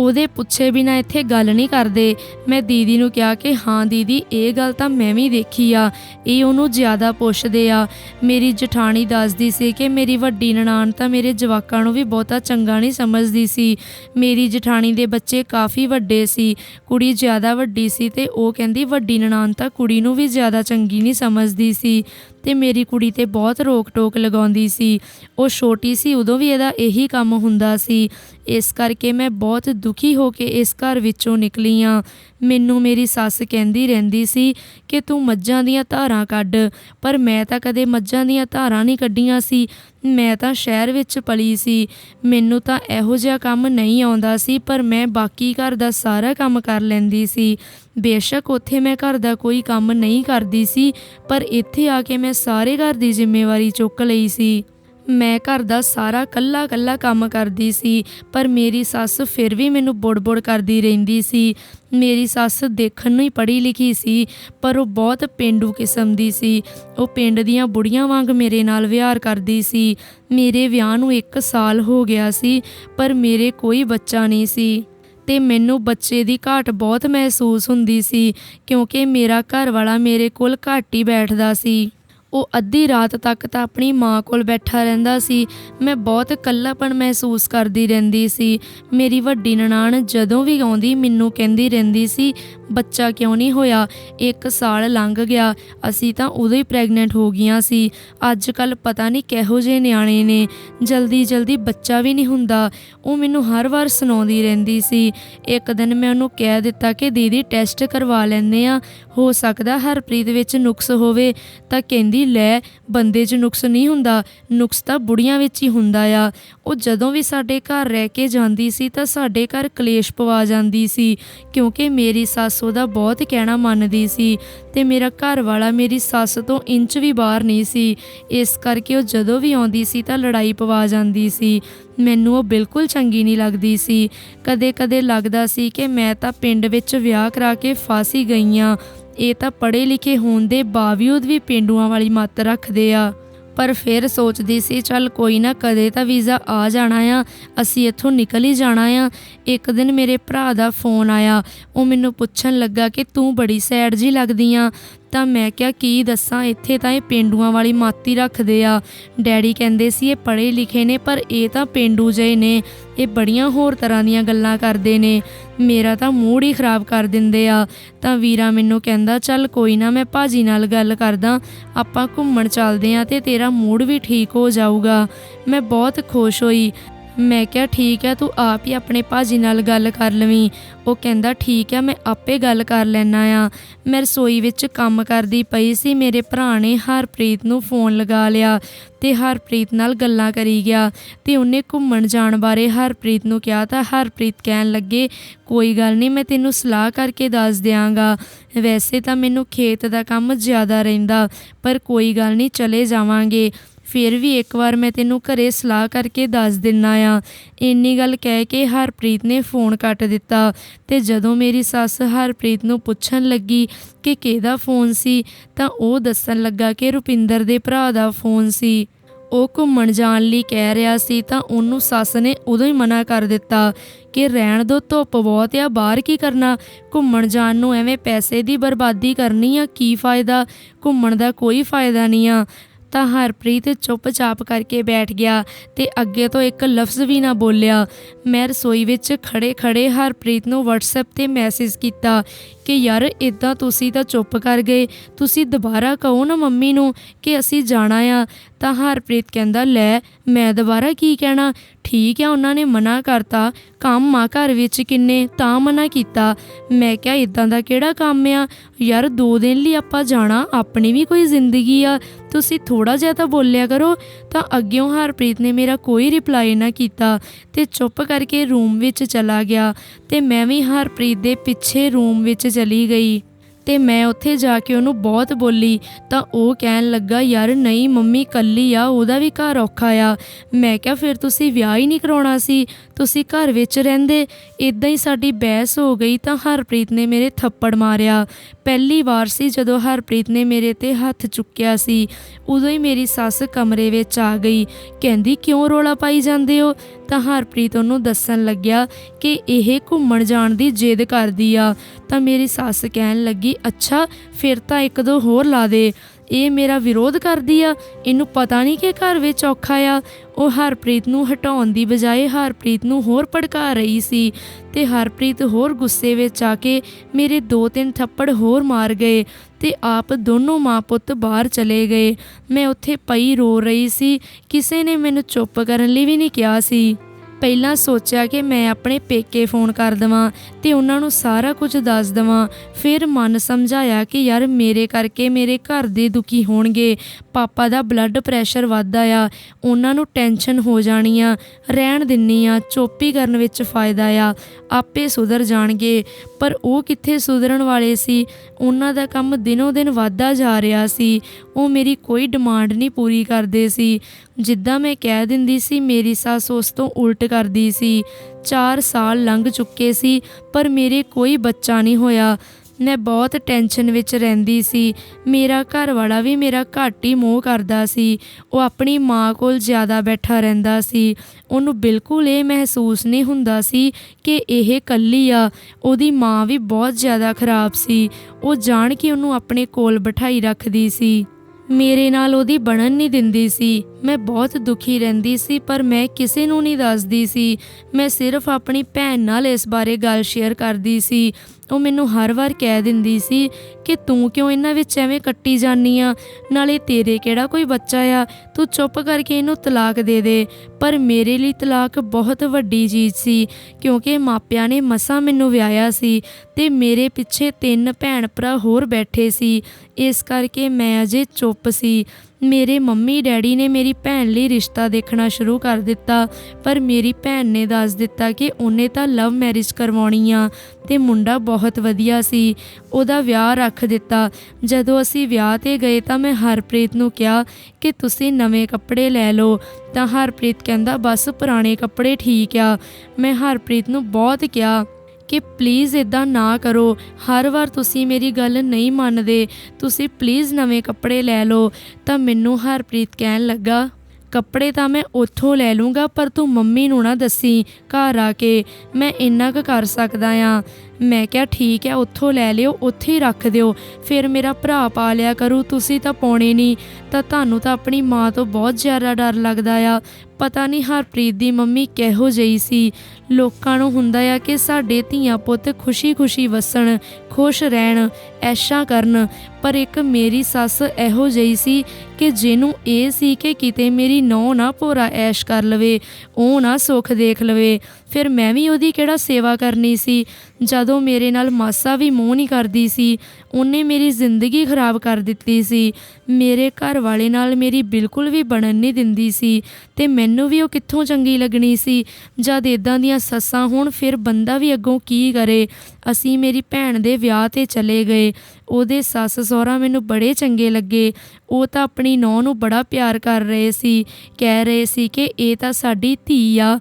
ਉਹਦੇ ਪੁੱਛੇ ਬਿਨਾ ਇੱਥੇ ਗੱਲ ਨਹੀਂ ਕਰਦੇ। ਮੈਂ ਦੀਦੀ ਨੂੰ ਕਿਹਾ ਕਿ, ਹਾਂ ਦੀਦੀ, ਇਹ ਗੱਲ ਤਾਂ ਮੈਂ ਵੀ ਦੇਖੀ ਆ। ਇਹ ਉਹਨੂੰ ਜ਼ਿਆਦਾ ਪੁੱਛਦੇ ਆ। ਮੇਰੀ ਜਠਾਣੀ ਦੱਸਦੀ ਸੀ ਕਿ ਮੇਰੀ ਵੱਡੀ ਨਨਾਣ ਤਾਂ ਮੇਰੇ ਜਵਾਕਾਂ ਨੂੰ ਵੀ ਬਹੁਤਾ ਚੰਗਾ ਨਹੀਂ ਸਮਝਦੀ ਸੀ। ਮੇਰੀ ਜਠਾਣੀ ਦੇ ਬੱਚੇ ਕਾਫੀ ਵੱਡੇ ਸੀ। ਕੁੜੀ ਜ਼ਿਆਦਾ ਵੱਡੀ ਸੀ ਤੇ ਉਹ ਕਹਿੰਦੀ, ਵੱਡੀ ਨਨਾਣ ਤਾਂ ਕੁੜੀ ਨੂੰ ਵੀ ਜ਼ਿਆਦਾ ਚੰਗੀ ਨਹੀਂ ਸਮਝਦੀ ਸੀ। ਤੇ ਮੇਰੀ ਕੁੜੀ ਤੇ ਬਹੁਤ ਰੋਕ ਟੋਕ ਲਗਾਉਂਦੀ ਸੀ। ਉਹ ਛੋਟੀ ਸੀ, ਉਦੋਂ ਵੀ ਇਹਦਾ ਇਹੀ ਕੰਮ ਹੁੰਦਾ ਸੀ। ਇਸ ਕਰਕੇ ਮੈਂ ਬਹੁਤ ਦੁਖੀ ਹੋ ਕੇ ਇਸ ਘਰ ਵਿੱਚੋਂ ਨਿਕਲੀ ਆ ਮੈਨੂੰ ਮੇਰੀ ਸੱਸ ਕਹਿੰਦੀ ਰਹਿੰਦੀ ਸੀ ਕਿ ਤੂੰ ਮੱਝਾਂ ਦੀਆਂ ਧਾਰਾਂ ਕੱਢ, ਪਰ ਮੈਂ ਤਾਂ ਕਦੇ ਮੱਝਾਂ ਦੀਆਂ ਧਾਰਾਂ ਨਹੀਂ ਕੱਢੀਆਂ ਸੀ। ਮੈਂ ਤਾਂ ਸ਼ਹਿਰ ਵਿੱਚ ਪਲੀ ਸੀ। ਮੈਨੂੰ ਤਾਂ ਇਹੋ ਜਿਹਾ ਕੰਮ ਨਹੀਂ ਆਉਂਦਾ ਸੀ, ਪਰ ਮੈਂ ਬਾਕੀ ਘਰ ਦਾ ਸਾਰਾ ਕੰਮ ਕਰ ਲੈਂਦੀ ਸੀ। ਬੇਸ਼ੱਕ ਉੱਥੇ ਮੈਂ ਘਰ ਦਾ ਕੋਈ ਕੰਮ ਨਹੀਂ ਕਰਦੀ ਸੀ, ਪਰ ਇੱਥੇ ਆ ਕੇ ਮੈਂ ਸਾਰੇ ਘਰ ਦੀ ਜ਼ਿੰਮੇਵਾਰੀ ਚੁੱਕ ਲਈ ਸੀ। ਮੈਂ ਘਰ ਦਾ ਸਾਰਾ ਕੱਲਾ ਕੱਲਾ ਕੰਮ ਕਰਦੀ ਸੀ, ਪਰ ਮੇਰੀ ਸੱਸ ਫਿਰ ਵੀ ਮੈਨੂੰ ਬੁੜ-ਬੁੜ ਕਰਦੀ ਰਹਿੰਦੀ ਸੀ। ਮੇਰੀ ਸੱਸ ਦੇਖਣ ਨੂੰ ਹੀ ਪੜ੍ਹੀ ਲਿਖੀ ਸੀ, ਪਰ ਉਹ ਬਹੁਤ ਪਿੰਡੂ ਕਿਸਮ ਦੀ ਸੀ। ਉਹ ਪਿੰਡ ਦੀਆਂ ਬੁੜੀਆਂ ਵਾਂਗ ਮੇਰੇ ਨਾਲ ਵਿਹਾਰ ਕਰਦੀ ਸੀ। ਮੇਰੇ ਵਿਆਹ ਨੂੰ 1 ਸਾਲ ਹੋ ਗਿਆ ਸੀ, ਪਰ ਮੇਰੇ ਕੋਈ ਬੱਚਾ ਨਹੀਂ ਸੀ। ਤੇ ਮੈਨੂੰ ਬੱਚੇ ਦੀ ਘਾਟ ਬਹੁਤ ਮਹਿਸੂਸ ਹੁੰਦੀ ਸੀ, ਕਿਉਂਕਿ ਮੇਰਾ ਘਰ ਵਾਲਾ ਮੇਰੇ ਕੋਲ ਘੱਟ ਹੀ ਬੈਠਦਾ ਸੀ। ਉਹ ਅੱਧੀ ਰਾਤ ਤੱਕ ਤਾਂ ਆਪਣੀ ਮਾਂ ਕੋਲ ਬੈਠਾ ਰਹਿੰਦਾ ਸੀ। ਮੈਂ ਬਹੁਤ ਇਕੱਲਾਪਣ ਮਹਿਸੂਸ ਕਰਦੀ ਰਹਿੰਦੀ ਸੀ। ਮੇਰੀ ਵੱਡੀ ਨਨਾਣ ਜਦੋਂ ਵੀ ਆਉਂਦੀ, ਮੈਨੂੰ ਕਹਿੰਦੀ ਰਹਿੰਦੀ ਸੀ, ਬੱਚਾ ਕਿਉਂ ਨਹੀਂ ਹੋਇਆ? ਇੱਕ ਸਾਲ ਲੰਘ ਗਿਆ। ਅਸੀਂ ਤਾਂ ਉਦੋਂ ਹੀ ਪ੍ਰੈਗਨੈਂਟ ਹੋ ਗਈਆਂ ਸੀ। ਅੱਜ ਕੱਲ ਪਤਾ ਨਹੀਂ ਕਿਹੋ ਜਿਹੇ ਨਿਆਣੇ ਨੇ। ਜਲਦੀ ਜਲਦੀ ਬੱਚਾ ਵੀ ਨਹੀਂ ਹੁੰਦਾ। ਉਹ ਮੈਨੂੰ ਹਰ ਵਾਰ ਸੁਣਾਉਂਦੀ ਰਹਿੰਦੀ ਸੀ। ਇੱਕ ਦਿਨ ਮੈਂ ਉਹਨੂੰ ਕਹਿ ਦਿੱਤਾ ਕਿ, ਦੀਦੀ, ਟੈਸਟ ਕਰਵਾ ਲੈਂਦੇ ਆ ਹੋ ਸਕਦਾ ਹਰਪ੍ਰੀਤ ਵਿੱਚ ਨੁਕਸ ਹੋਵੇ। ਤਾਂ ਕਹਿੰਦੀ ਲੈ ਬੰਦੇ 'ਚ ਨੁਕਸ ਨਹੀਂ ਹੁੰਦਾ, ਨੁਕਸ ਤਾਂ ਬੁੜੀਆਂ ਵਿੱਚ ਹੀ ਹੁੰਦਾ ਆ। ਉਹ ਜਦੋਂ ਵੀ ਸਾਡੇ ਘਰ ਰਹਿ ਕੇ ਜਾਂਦੀ ਸੀ ਤਾਂ ਸਾਡੇ ਘਰ ਕਲੇਸ਼ ਪਵਾ ਜਾਂਦੀ ਸੀ, ਕਿਉਂਕਿ ਮੇਰੀ ਸੱਸ ਉਹਦਾ ਬਹੁਤ ਕਹਿਣਾ ਮੰਨਦੀ ਸੀ ਤੇ ਮੇਰਾ ਘਰ ਵਾਲਾ ਮੇਰੀ ਸੱਸ ਤੋਂ ਇੰਚ ਵੀ ਬਾਹਰ ਨਹੀਂ ਸੀ। ਇਸ ਕਰਕੇ ਉਹ ਜਦੋਂ ਵੀ ਆਉਂਦੀ ਸੀ ਤਾਂ ਲੜਾਈ ਪਵਾ ਜਾਂਦੀ ਸੀ। ਮੈਨੂੰ ਉਹ ਬਿਲਕੁਲ ਚੰਗੀ ਨਹੀਂ ਲੱਗਦੀ ਸੀ। ਕਦੇ-ਕਦੇ ਲੱਗਦਾ ਸੀ ਕਿ ਮੈਂ ਤਾਂ ਪਿੰਡ ਵਿੱਚ ਵਿਆਹ ਕਰਾ ਕੇ ਫਾਸੀ ਗਈ ਆ। ਇਹ ਤਾਂ ਪੜ੍ਹੇ ਲਿਖੇ ਹੋਣ ਦੇ ਬਾਵਜੂਦ ਵੀ ਪਿੰਡੂਆਂ ਵਾਲੀ ਮੱਤ ਰੱਖਦੇ ਆ। ਪਰ ਫਿਰ ਸੋਚਦੀ ਸੀ, ਚੱਲ ਕੋਈ ਨਾ ਕਦੇ ਤਾਂ ਵੀਜ਼ਾ ਆ ਜਾਣਾ ਆ, ਅਸੀਂ ਇੱਥੋਂ ਨਿਕਲ ਹੀ ਜਾਣਾ ਆ। ਇੱਕ ਦਿਨ ਮੇਰੇ ਭਰਾ ਦਾ ਫੋਨ ਆਇਆ, ਉਹ ਮੈਨੂੰ ਪੁੱਛਣ ਲੱਗਾ ਕਿ ਤੂੰ ਬੜੀ ਸੈਡ ਜੀ ਲੱਗਦੀ ਆ। ਤਾਂ ਮੈਂ ਕਿਹਾ, ਕੀ ਦੱਸਾਂ, ਇੱਥੇ ਤਾਂ ਇਹ ਪਿੰਡੂਆਂ ਵਾਲੀ ਮਾਤੀ ਰੱਖਦੇ ਆ। ਡੈਡੀ ਕਹਿੰਦੇ ਸੀ, ਇਹ ਪੜ੍ਹੇ ਲਿਖੇ ਨੇ, ਪਰ ਇਹ ਤਾਂ ਪਿੰਡੂ ਜਿਹੇ ਨੇ। ਇਹ ਬੜੀਆਂ ਹੋਰ ਤਰ੍ਹਾਂ ਦੀਆਂ ਗੱਲਾਂ ਕਰਦੇ ਨੇ। ਮੇਰਾ ਤਾਂ ਮੂਡ ਹੀ ਖਰਾਬ ਕਰ ਦਿੰਦੇ ਆ। ਤਾਂ ਵੀਰਾ ਮੈਨੂੰ ਕਹਿੰਦਾ, ਚੱਲ ਕੋਈ ਨਾ, ਮੈਂ ਭਾਜੀ ਨਾਲ ਗੱਲ ਕਰਦਾ। ਆਪਾਂ ਘੁੰਮਣ ਚੱਲਦੇ ਆ ਤੇ ਤੇਰਾ ਮੂਡ ਵੀ ਠੀਕ ਹੋ ਜਾਊਗਾ। ਮੈਂ ਬਹੁਤ ਖੁਸ਼ ਹੋਈ। ਮੈਂ ਕਿਹਾ, ਠੀਕ ਹੈ, ਤੂੰ ਆਪ ਹੀ ਆਪਣੇ ਭਾਜੀ ਨਾਲ ਗੱਲ ਕਰ ਲਵੀਂ। ਉਹ ਕਹਿੰਦਾ, ਠੀਕ ਹੈ, ਮੈਂ ਆਪੇ ਗੱਲ ਕਰ ਲੈਣਾ ਆ। ਮੈਂ ਰਸੋਈ ਵਿੱਚ ਕੰਮ ਕਰਦੀ ਪਈ ਸੀ, ਮੇਰੇ ਭਰਾ ਨੇ ਹਰਪ੍ਰੀਤ ਨੂੰ ਫੋਨ ਲਗਾ ਲਿਆ ਤੇ ਹਰਪ੍ਰੀਤ ਨਾਲ ਗੱਲਾਂ ਕਰੀ ਗਿਆ ਤੇ ਉਹਨੇ ਘੁੰਮਣ ਜਾਣ ਬਾਰੇ ਹਰਪ੍ਰੀਤ ਨੂੰ ਕਿਹਾ ਤਾਂ ਹਰਪ੍ਰੀਤ ਕਹਿਣ ਲੱਗੇ, ਕੋਈ ਗੱਲ ਨਹੀਂ, ਮੈਂ ਤੈਨੂੰ ਸਲਾਹ ਕਰਕੇ ਦੱਸ ਦਿਆਂਗਾ। ਵੈਸੇ ਤਾਂ ਮੈਨੂੰ ਖੇਤ ਦਾ ਕੰਮ ਜ਼ਿਆਦਾ ਰਹਿੰਦਾ, ਪਰ ਕੋਈ ਗੱਲ ਨਹੀਂ, ਚਲੇ ਜਾਵਾਂਗੇ। ਫਿਰ ਵੀ ਇੱਕ ਵਾਰ ਮੈਂ ਤੈਨੂੰ ਘਰੇ ਸਲਾਹ ਕਰਕੇ ਦੱਸ ਦਿੰਨਾ ਆ। ਇੰਨੀ ਗੱਲ ਕਹਿ ਕੇ ਹਰਪ੍ਰੀਤ ਨੇ ਫੋਨ ਕੱਟ ਦਿੱਤਾ ਤੇ ਜਦੋਂ ਮੇਰੀ ਸੱਸ ਹਰਪ੍ਰੀਤ ਨੂੰ ਪੁੱਛਣ ਲੱਗੀ ਕਿ ਕਿਹਦਾ ਫੋਨ ਸੀ, ਤਾਂ ਉਹ ਦੱਸਣ ਲੱਗਾ ਕਿ ਰੁਪਿੰਦਰ ਦੇ ਭਰਾ ਦਾ ਫੋਨ ਸੀ। ਉਹ ਘੁੰਮਣ ਜਾਣ ਲਈ ਕਹਿ ਰਿਹਾ ਸੀ ਤਾਂ ਉਹਨੂੰ ਸੱਸ ਨੇ ਉਦੋਂ ਹੀ ਮਨਾ ਕਰ ਦਿੱਤਾ ਕਿ ਰਹਿਣ ਦੋ, ਧੁੱਪ ਬਹੁਤ ਆ, ਬਾਹਰ ਕੀ ਕਰਨਾ? ਘੁੰਮਣ ਜਾਣ ਨੂੰ ਐਵੇਂ ਪੈਸੇ ਦੀ ਬਰਬਾਦੀ ਕਰਨੀ ਆ, ਕੀ ਫਾਇਦਾ? ਘੁੰਮਣ ਦਾ ਕੋਈ ਫਾਇਦਾ ਨਹੀਂ ਆ। ਤਾਂ ਹਰਪ੍ਰੀਤ ਚੁੱਪਚਾਪ ਕਰਕੇ ਬੈਠ ਗਿਆ ਤੇ ਅੱਗੇ ਤੋਂ ਇੱਕ ਲਫ਼ਜ਼ ਵੀ ਨਾ ਬੋਲਿਆ। ਮੈਂ ਰਸੋਈ ਵਿੱਚ ਖੜੇ-ਖੜੇ ਹਰਪ੍ਰੀਤ ਨੂੰ WhatsApp ਤੇ ਮੈਸੇਜ ਕੀਤਾ ਕਿ, ਯਾਰ ਇਦਾਂ ਤੁਸੀਂ ਤਾਂ ਚੁੱਪ ਕਰ ਗਏ। ਤੁਸੀਂ ਦੁਬਾਰਾ ਕਹੋ ਨਾ ਮੰਮੀ ਨੂੰ ਕਿ ਅਸੀਂ ਜਾਣਾ ਆ। ਤਾਂ ਹਰਪ੍ਰੀਤ ਕਹਿੰਦਾ, ਲੈ, ਮੈਂ ਦੁਬਾਰਾ ਕੀ ਕਹਿਣਾ? ਠੀਕ ਆ, ਉਹਨਾਂ ਨੇ ਮਨਾ ਕਰਤਾ। ਕੰਮ ਆ ਘਰ ਵਿੱਚ ਕਿੰਨੇ, ਤਾਂ ਮਨਾ ਕੀਤਾ। ਮੈਂ ਕਿਹਾ ਇਦਾਂ ਦਾ ਕਿਹੜਾ ਕੰਮ ਆ? ਯਾਰ, ਦੋ ਦਿਨ ਲਈ ਆਪਾਂ ਜਾਣਾ, ਆਪਣੀ ਵੀ ਕੋਈ ਜ਼ਿੰਦਗੀ ਆ। ਤੁਸੀਂ ਥੋੜਾ ਜਿਹਾ ਤਾਂ ਬੋਲਿਆ ਕਰੋ। ਤਾਂ ਅੱਗਿਓਂ ਹਰਪ੍ਰੀਤ ਨੇ ਮੇਰਾ ਕੋਈ ਰਿਪਲਾਈ ਨਾ ਕੀਤਾ ਤੇ ਚੁੱਪ ਕਰਕੇ ਰੂਮ ਵਿੱਚ ਚਲਾ ਗਿਆ ਤੇ ਮੈਂ ਵੀ ਹਰਪ੍ਰੀਤ ਦੇ ਪਿੱਛੇ ਰੂਮ ਵਿੱਚ ਚਲੀ ਗਈ। ਤੇ ਮੈਂ ਉੱਥੇ ਜਾ ਕੇ ਉਹਨੂੰ ਬਹੁਤ ਬੋਲੀ, ਤਾਂ ਉਹ ਕਹਿਣ ਲੱਗਾ, ਯਾਰ ਨਹੀਂ, ਮੰਮੀ ਕੱਲੀ ਆ, ਉਹਦਾ ਵੀ ਘਰ ਔਖਾ ਆ। ਮੈਂ ਕਿਹਾ, ਫਿਰ ਤੁਸੀਂ ਵਿਆਹ ਹੀ ਨਹੀਂ ਕਰਾਉਣਾ ਸੀ? ਤੁਸੀਂ ਘਰ ਵਿੱਚ ਰਹਿੰਦੇ ਇਦਾਂ ਹੀ ਸਾਡੀ ਬਹਿਸ ਹੋ ਗਈ ਤਾਂ ਹਰਪ੍ਰੀਤ ਨੇ ਮੇਰੇ ਥੱਪੜ ਮਾਰਿਆ। ਪਹਿਲੀ ਵਾਰ ਸੀ ਜਦੋਂ ਹਰਪ੍ਰੀਤ ਨੇ ਮੇਰੇ ਤੇ ਹੱਥ ਚੁੱਕਿਆ ਸੀ। ਉਦੋਂ ਹੀ ਮੇਰੀ ਸੱਸ ਕਮਰੇ ਵਿੱਚ ਆ ਗਈ। ਕਹਿੰਦੀ, ਕਿਉਂ ਰੋਲਾ ਪਾਈ ਜਾਂਦੇ ਹੋ? ਤਾਂ ਹਰਪ੍ਰੀਤ ਉਹਨੂੰ ਦੱਸਣ ਲੱਗਿਆ ਕਿ ਇਹ ਘੁੰਮਣ ਜਾਣ ਦੀ ਜਿੱਦ ਕਰਦੀ ਆ। ਤਾਂ ਮੇਰੀ ਸੱਸ ਕਹਿਣ ਲੱਗੀ ਅੱਛਾ, ਫਿਰ ਤਾਂ ਇੱਕ ਦੋ ਹੋਰ ਲਾ ਦੇ। ਇਹ ਮੇਰਾ ਵਿਰੋਧ ਕਰਦੀ ਆ। ਇਹਨੂੰ ਪਤਾ ਨਹੀਂ ਕਿ ਘਰ ਵਿੱਚ ਔਖਾ ਆ। ਉਹ ਹਰਪ੍ਰੀਤ ਨੂੰ ਹਟਾਉਣ ਦੀ ਬਜਾਏ ਹਰਪ੍ਰੀਤ ਨੂੰ ਹੋਰ ਭੜਕਾ ਰਹੀ ਸੀ ਤੇ ਹਰਪ੍ਰੀਤ ਹੋਰ ਗੁੱਸੇ ਵਿੱਚ ਆ ਕੇ ਮੇਰੇ ਦੋ ਤਿੰਨ ਥੱਪੜ ਹੋਰ ਮਾਰ ਗਏ ਤੇ ਆਪ ਦੋਨੋਂ ਮਾਂ ਪੁੱਤ ਬਾਹਰ ਚਲੇ ਗਏ। ਮੈਂ ਉੱਥੇ ਪਈ ਰੋ ਰਹੀ ਸੀ। ਕਿਸੇ ਨੇ ਮੈਨੂੰ ਚੁੱਪ ਕਰਨ ਲਈ ਵੀ ਨਹੀਂ ਕਿਹਾ ਸੀ। ਪਹਿਲਾਂ ਸੋਚਿਆ ਕਿ ਮੈਂ ਆਪਣੇ ਪੇਕੇ ਫੋਨ ਕਰ ਦਵਾਂ ਤੇ ਉਹਨਾਂ ਨੂੰ ਸਾਰਾ ਕੁਝ ਦੱਸ ਦਵਾਂ। ਫਿਰ ਮਨ ਸਮਝਾਇਆ ਕਿ ਯਾਰ ਮੇਰੇ ਕਰਕੇ ਮੇਰੇ ਘਰ ਦੇ ਦੁਖੀ ਹੋਣਗੇ। ਪਾਪਾ ਦਾ ਬਲੱਡ ਪ੍ਰੈਸ਼ਰ ਵੱਧਦਾ ਆ ਉਹਨਾਂ ਨੂੰ ਟੈਨਸ਼ਨ ਹੋ ਜਾਣੀ ਆ ਰਹਿਣ ਦਿੰਨੀ ਆ ਚੋਪੀ ਕਰਨ ਵਿੱਚ ਫਾਇਦਾ ਆ। ਆਪੇ ਸੁਧਰ ਜਾਣਗੇ। ਪਰ ਉਹ ਕਿੱਥੇ ਸੁਧਰਨ ਵਾਲੇ ਸੀ? ਉਹਨਾਂ ਦਾ ਕੰਮ ਦਿਨੋ ਦਿਨ ਵੱਧਦਾ ਜਾ ਰਿਹਾ ਸੀ। ਉਹ ਮੇਰੀ ਕੋਈ ਡਿਮਾਂਡ ਨਹੀਂ ਪੂਰੀ ਕਰਦੇ ਸੀ। ਜਿੱਦਾਂ ਮੈਂ ਕਹਿ ਦਿੰਦੀ ਸੀ, ਮੇਰੀ ਸੱਸ ਉਸ ਤੋਂ ਉਲਟ ਕਰਦੀ ਸੀ। 4 ਸਾਲ ਲੰਘ ਚੁੱਕੇ ਸੀ, ਪਰ ਮੇਰੇ ਕੋਈ ਬੱਚਾ ਨਹੀਂ ਹੋਇਆ। ਮੈਂ ਬਹੁਤ ਟੈਨਸ਼ਨ ਵਿੱਚ ਰਹਿੰਦੀ ਸੀ। ਮੇਰਾ ਘਰ ਵਾਲਾ ਵੀ ਮੇਰਾ ਘੱਟ ਹੀ ਮੋਹ ਕਰਦਾ ਸੀ। ਉਹ ਆਪਣੀ ਮਾਂ ਕੋਲ ਜ਼ਿਆਦਾ ਬੈਠਾ ਰਹਿੰਦਾ ਸੀ। ਉਹਨੂੰ ਬਿਲਕੁਲ ਇਹ ਮਹਿਸੂਸ ਨਹੀਂ ਹੁੰਦਾ ਸੀ ਕਿ ਇਹ ਕੱਲੀ ਆ। ਉਹਦੀ ਮਾਂ ਵੀ ਬਹੁਤ ਜ਼ਿਆਦਾ ਖਰਾਬ ਸੀ। ਉਹ ਜਾਣ ਕੇ ਉਹਨੂੰ ਆਪਣੇ ਕੋਲ ਬਿਠਾਈ ਰੱਖਦੀ ਸੀ। ਮੇਰੇ ਨਾਲ ਉਹਦੀ ਬਣਨ ਨਹੀਂ ਦਿੰਦੀ ਸੀ। ਮੈਂ ਬਹੁਤ ਦੁਖੀ ਰਹਿੰਦੀ ਸੀ, ਪਰ ਮੈਂ ਕਿਸੇ ਨੂੰ ਨਹੀਂ ਦੱਸਦੀ ਸੀ। ਮੈਂ ਸਿਰਫ ਆਪਣੀ ਭੈਣ ਨਾਲ ਇਸ ਬਾਰੇ ਗੱਲ ਸ਼ੇਅਰ ਕਰਦੀ ਸੀ। ਉਹ ਮੈਨੂੰ ਹਰ ਵਾਰ ਕਹਿ ਦਿੰਦੀ ਸੀ ਕਿ ਤੂੰ ਕਿਉਂ ਇਹਨਾਂ ਵਿੱਚ ਐਵੇਂ ਕੱਟੀ ਜਾਨੀ ਆ? ਨਾਲੇ ਤੇਰੇ ਕਿਹੜਾ ਕੋਈ ਬੱਚਾ ਆ? ਤੂੰ ਚੁੱਪ ਕਰਕੇ ਇਹਨੂੰ ਤਲਾਕ ਦੇ ਦੇ। ਪਰ ਮੇਰੇ ਲਈ ਤਲਾਕ ਬਹੁਤ ਵੱਡੀ ਚੀਜ਼ ਸੀ, ਕਿਉਂਕਿ ਮਾਪਿਆਂ ਨੇ ਮਸਾਂ ਮੈਨੂੰ ਵਿਆਹਿਆ ਸੀ ਤੇ ਮੇਰੇ ਪਿੱਛੇ ਤਿੰਨ ਭੈਣ ਭਰਾ ਹੋਰ ਬੈਠੇ ਸੀ। ਇਸ ਕਰਕੇ ਮੈਂ ਅਜੇ ਚੁੱਪ ਸੀ। ਮੇਰੇ ਮੰਮੀ ਡੈਡੀ ਨੇ ਮੇਰੀ ਭੈਣ ਲਈ ਰਿਸ਼ਤਾ ਦੇਖਣਾ ਸ਼ੁਰੂ ਕਰ ਦਿੱਤਾ, ਪਰ ਮੇਰੀ ਭੈਣ ਨੇ ਦੱਸ ਦਿੱਤਾ ਕਿ ਉਹਨੇ ਤਾਂ ਲਵ ਮੈਰਿਜ ਕਰਵਾਉਣੀ ਆ ਤੇ ਮੁੰਡਾ ਬਹੁਤ ਵਧੀਆ ਸੀ। ਉਹਦਾ ਵਿਆਹ ਰੱਖ ਦਿੱਤਾ। ਜਦੋਂ ਅਸੀਂ ਵਿਆਹ ਤੇ ਗਏ ਤਾਂ ਮੈਂ ਹਰਪ੍ਰੀਤ ਨੂੰ ਕਿਹਾ ਕਿ ਤੁਸੀਂ ਨਵੇਂ ਕੱਪੜੇ ਲੈ ਲਓ। ਤਾਂ ਹਰਪ੍ਰੀਤ ਕਹਿੰਦਾ, ਬਸ ਪੁਰਾਣੇ ਕੱਪੜੇ ਠੀਕ ਆ। ਮੈਂ ਹਰਪ੍ਰੀਤ ਨੂੰ ਬਹੁਤ ਕਿਹਾ। ਕਿ ਪਲੀਜ਼ ਇਦਾਂ ਨਾ ਕਰੋ। ਹਰ ਵਾਰ ਤੁਸੀਂ ਮੇਰੀ ਗੱਲ ਨਹੀਂ ਮੰਨਦੇ, ਤੁਸੀਂ ਪਲੀਜ਼ ਨਵੇਂ ਕੱਪੜੇ ਲੈ ਲਓ, ਤਾਂ ਮੈਨੂੰ ਹਰਪ੍ਰੀਤ ਕਹਿਣ ਲੱਗਾ, ਕੱਪੜੇ ਤਾਂ ਮੈਂ ਉੱਥੋਂ ਲੈ ਲੂੰਗਾ, ਪਰ ਤੂੰ ਮੰਮੀ ਨੂੰ ਨਾ ਦੱਸੀ, ਘਰ ਆ ਕੇ, ਮੈਂ ਇੰਨਾ ਕੁ ਕਰ ਸਕਦਾ ਆ। ਮੈਂ ਕਿਹਾ, ਠੀਕ ਹੈ, ਉੱਥੋਂ ਲੈ ਲਿਓ, ਉੱਥੇ ਹੀ ਰੱਖ ਦਿਓ। ਫਿਰ ਮੇਰਾ ਭਰਾ ਪਾ ਲਿਆ ਕਰੂ, ਤੁਸੀਂ ਤਾਂ ਪਾਉਣੇ ਨਹੀਂ। ਤਾਂ ਤੁਹਾਨੂੰ ਤਾਂ ਆਪਣੀ ਮਾਂ ਤੋਂ ਬਹੁਤ ਜ਼ਿਆਦਾ ਡਰ ਲੱਗਦਾ ਆ। ਪਤਾ ਨਹੀਂ ਹਰਪ੍ਰੀਤ ਦੀ ਮੰਮੀ ਕਿਹੋ ਜਿਹੀ ਸੀ। ਲੋਕਾਂ ਨੂੰ ਹੁੰਦਾ ਆ ਕਿ ਸਾਡੇ ਧੀਆਂ ਪੁੱਤ ਖੁਸ਼ੀ-ਖੁਸ਼ੀ ਵਸਣ, ਖੁਸ਼ ਰਹਿਣ, ਐਸ਼ਾਂ ਕਰਨ। ਪਰ ਇੱਕ ਮੇਰੀ ਸੱਸ ਇਹੋ ਜਿਹੀ ਸੀ ਕਿ ਜਿਹਨੂੰ ਇਹ ਸੀ ਕਿ ਕਿਤੇ ਮੇਰੀ ਨੌ ਨਾ ਪੂਰਾ ਐਸ਼ ਕਰ ਲਵੇ, ਉਹ ਨਾ ਸੁੱਖ ਦੇਖ ਲਵੇ। ਫਿਰ ਮੈਂ ਵੀ ਉਹਦੀ ਕਿਹੜਾ ਸੇਵਾ ਕਰਨੀ ਸੀ? ਜਦੋਂ ਮੇਰੇ ਨਾਲ ਮਾਸਾ ਵੀ ਮੂੰਹ ਨਹੀਂ ਕਰਦੀ ਸੀ, ਉਹਨੇ ਮੇਰੀ ਜ਼ਿੰਦਗੀ ਖਰਾਬ ਕਰ ਦਿੱਤੀ ਸੀ। ਮੇਰੇ ਘਰ ਵਾਲੇ ਨਾਲ ਮੇਰੀ ਬਿਲਕੁਲ ਵੀ ਬਣਨ ਨਹੀਂ ਦਿੰਦੀ ਸੀ ਤੇ ਮੈਨੂੰ ਵੀ ਉਹ ਕਿੱਥੋਂ ਚੰਗੀ ਲੱਗਣੀ ਸੀ? ਜਦ ਇਦਾਂ ਦੀਆਂ ਸੱਸਾਂ ਹੋਣ, ਫਿਰ ਬੰਦਾ ਵੀ ਅੱਗੋਂ ਕੀ ਕਰੇ? ਅਸੀਂ ਮੇਰੀ ਭੈਣ ਦੇ ਵਿਆਹ ਤੇ ਚਲੇ ਗਏ। ਉਹਦੇ ਸੱਸ ਸਹੁਰਾ ਮੈਨੂੰ ਬੜੇ ਚੰਗੇ ਲੱਗੇ। ਉਹ ਤਾਂ ਆਪਣੀ ਨੌਂ ਨੂੰ ਬੜਾ ਪਿਆਰ ਕਰ ਰਹੇ ਸੀ। ਕਹਿ ਰਹੇ ਸੀ ਕਿ ਇਹ ਤਾਂ ਸਾਡੀ ਧੀ ਆ।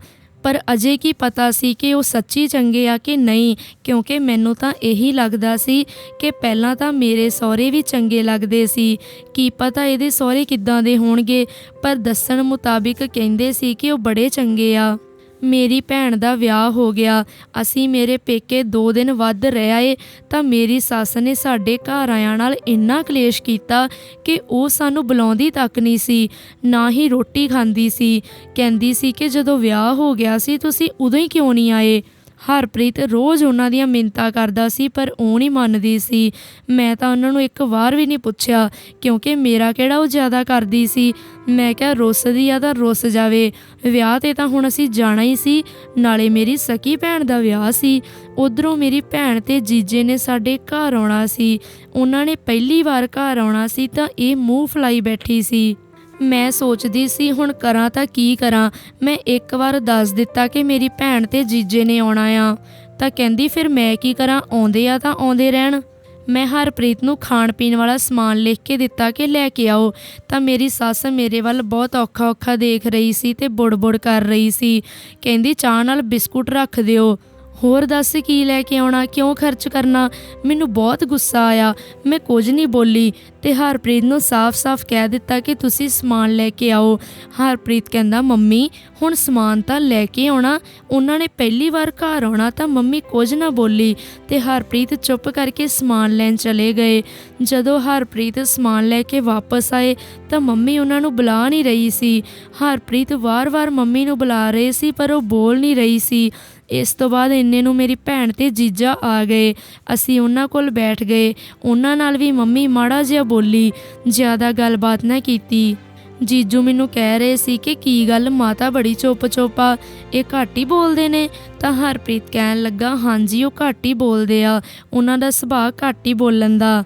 ਪਰ ਅਜੇ ਕੀ ਪਤਾ ਸੀ ਕਿ ਉਹ ਸੱਚੀ ਚੰਗੇ ਆ ਕਿ ਨਹੀਂ, ਕਿਉਂਕਿ ਮੈਨੂੰ ਤਾਂ ਇਹੀ ਲੱਗਦਾ ਸੀ ਕਿ ਪਹਿਲਾਂ ਤਾਂ ਮੇਰੇ ਸਹੁਰੇ ਵੀ ਚੰਗੇ ਲੱਗਦੇ ਸੀ। ਕੀ ਪਤਾ ਇਹਦੇ ਸਹੁਰੇ ਕਿੱਦਾਂ ਦੇ ਹੋਣਗੇ, ਪਰ ਦੱਸਣ ਮੁਤਾਬਿਕ ਕਹਿੰਦੇ ਸੀ ਕਿ ਉਹ ਬੜੇ ਚੰਗੇ ਆ। ਮੇਰੀ ਭੈਣ ਦਾ ਵਿਆਹ ਹੋ ਗਿਆ। ਅਸੀਂ ਮੇਰੇ ਪੇਕੇ 2 ਦਿਨ ਵੱਧ ਰਹਿ ਆਏ ਤਾਂ ਮੇਰੀ ਸੱਸ ਨੇ ਸਾਡੇ ਘਰ ਆਇਆਂ ਨਾਲ ਇੰਨਾ ਕਲੇਸ਼ ਕੀਤਾ ਕਿ ਉਹ ਸਾਨੂੰ ਬੁਲਾਉਂਦੀ ਤੱਕ ਨਹੀਂ ਸੀ, ਨਾ ਹੀ ਰੋਟੀ ਖਾਂਦੀ ਸੀ। ਕਹਿੰਦੀ ਸੀ ਕਿ ਜਦੋਂ ਵਿਆਹ ਹੋ ਗਿਆ ਸੀ ਤੁਸੀਂ ਉਦੋਂ ਹੀ ਕਿਉਂ ਨਹੀਂ ਆਏ? ਹਰਪ੍ਰੀਤ ਰੋਜ਼ ਉਹਨਾਂ ਦੀਆਂ ਮਿੰਨਤਾਂ ਕਰਦਾ ਸੀ, ਪਰ ਉਹ ਨਹੀਂ ਮੰਨਦੀ ਸੀ। ਮੈਂ ਤਾਂ ਉਹਨਾਂ ਨੂੰ ਇੱਕ ਵਾਰ ਵੀ ਨਹੀਂ ਪੁੱਛਿਆ, ਕਿਉਂਕਿ ਮੇਰਾ ਕਿਹੜਾ ਉਹ ਜ਼ਿਆਦਾ ਕਰਦੀ ਸੀ। ਮੈਂ ਕਿਹਾ ਰੁੱਸਦੀ ਆ ਤਾਂ ਰੁੱਸ ਜਾਵੇ। ਵਿਆਹ ਤੇ ਤਾਂ ਹੁਣ ਅਸੀਂ ਜਾਣਾ ਹੀ ਸੀ, ਨਾਲੇ ਮੇਰੀ ਸਕੀ ਭੈਣ ਦਾ ਵਿਆਹ ਸੀ। ਉਧਰੋਂ ਮੇਰੀ ਭੈਣ ਤੇ ਜੀਜੇ ਨੇ ਸਾਡੇ ਘਰ ਆਉਣਾ ਸੀ। ਉਹਨਾਂ ਨੇ ਪਹਿਲੀ ਵਾਰ ਘਰ ਆਉਣਾ ਸੀ ਤਾਂ ਇਹ ਮੂੰਹ ਫਲਾਈ ਬੈਠੀ ਸੀ। ਮੈਂ ਸੋਚਦੀ ਸੀ, ਹੁਣ ਕਰਾਂ ਤਾਂ ਕੀ ਕਰਾਂ? ਮੈਂ ਇੱਕ ਵਾਰ ਦੱਸ ਦਿੱਤਾ ਕਿ ਮੇਰੀ ਭੈਣ ਤੇ ਜੀਜੇ ਨੇ ਆਉਣਾ ਆ। ਤਾਂ ਕਹਿੰਦੀ, ਫਿਰ ਮੈਂ ਕੀ ਕਰਾਂ? ਆਉਂਦੇ ਆ ਤਾਂ ਆਉਂਦੇ ਰਹਿਣ। ਮੈਂ ਹਰਪ੍ਰੀਤ ਨੂੰ ਖਾਣ ਪੀਣ ਵਾਲਾ ਸਮਾਨ ਲਿਖ ਕੇ ਦਿੱਤਾ ਕਿ ਲੈ ਕੇ ਆਓ। ਤਾਂ ਮੇਰੀ ਸੱਸ ਮੇਰੇ ਵੱਲ ਬਹੁਤ ਔਖਾ ਔਖਾ ਦੇਖ ਰਹੀ ਸੀ ਤੇ ਬੁੜਬੁੜ ਕਰ ਰਹੀ ਸੀ। ਕਹਿੰਦੀ, ਚਾਹ ਨਾਲ ਬਿਸਕੁਟ ਰੱਖ ਦਿਓ। ਹੋਰ ਦੱਸ ਕੀ ਲੈ ਕੇ ਆਉਣਾ, ਕਿਉਂ ਖਰਚ ਕਰਨਾ? ਮੈਨੂੰ ਬਹੁਤ ਗੁੱਸਾ ਆਇਆ। ਮੈਂ ਕੁਝ ਨਹੀਂ ਬੋਲੀ ਤੇ ਹਰਪ੍ਰੀਤ ਨੂੰ ਸਾਫ਼-ਸਾਫ਼ ਕਹਿ ਦਿੱਤਾ ਕਿ ਤੁਸੀਂ ਸਮਾਨ ਲੈ ਕੇ ਆਓ। ਹਰਪ੍ਰੀਤ ਕਹਿੰਦਾ, ਮੰਮੀ, ਹੁਣ ਸਮਾਨ ਤਾਂ ਲੈ ਕੇ ਆਉਣਾ। ਉਹਨਾਂ ਨੇ ਪਹਿਲੀ ਵਾਰ ਘਰ ਆਉਣਾ ਤਾਂ ਮੰਮੀ ਕੁਝ ਨਾ ਬੋਲੀ ਤੇ ਹਰਪ੍ਰੀਤ ਚੁੱਪ ਕਰਕੇ ਸਮਾਨ ਲੈਣ ਚਲੇ ਗਏ। ਜਦੋਂ ਹਰਪ੍ਰੀਤ ਸਮਾਨ ਲੈ ਕੇ ਵਾਪਸ ਆਏ ਤਾਂ ਮੰਮੀ ਉਹਨਾਂ ਨੂੰ ਬੁਲਾ ਨਹੀਂ ਰਹੀ ਸੀ। ਹਰਪ੍ਰੀਤ ਵਾਰ-ਵਾਰ ਮੰਮੀ ਨੂੰ ਬੁਲਾ ਰਹੇ ਸੀ ਪਰ ਉਹ ਬੋਲ ਨਹੀਂ ਰਹੀ ਸੀ। ਇਸ ਤੋਂ ਬਾਅਦ ਇੰਨੇ ਨੂੰ ਮੇਰੀ ਭੈਣ ਤੇ ਜੀਜਾ ਆ ਗਏ। ਅਸੀਂ ਉਹਨਾਂ ਕੋਲ ਬੈਠ ਗਏ। ਉਹਨਾਂ ਨਾਲ ਵੀ ਮੰਮੀ ਮਾੜਾ ਜਿਹਾ ਬੋਲੀ, ਜ਼ਿਆਦਾ ਗੱਲਬਾਤ ਨਾ ਕੀਤੀ। ਜੀਜੂ ਮੈਨੂੰ ਕਹਿ ਰਹੇ ਸੀ ਕਿ ਕੀ ਗੱਲ, ਮਾਤਾ ਬੜੀ ਚੁੱਪ ਆ, ਇਹ ਘੱਟ ਹੀ ਬੋਲਦੇ ਨੇ। ਤਾਂ ਹਰਪ੍ਰੀਤ ਕਹਿਣ ਲੱਗਾ, ਹਾਂਜੀ, ਉਹ ਘੱਟ ਹੀ ਬੋਲਦੇ ਆ। ਉਹਨਾਂ ਦਾ ਸੁਭਾਅ ਘੱਟ ਹੀ ਬੋਲਣ ਦਾ।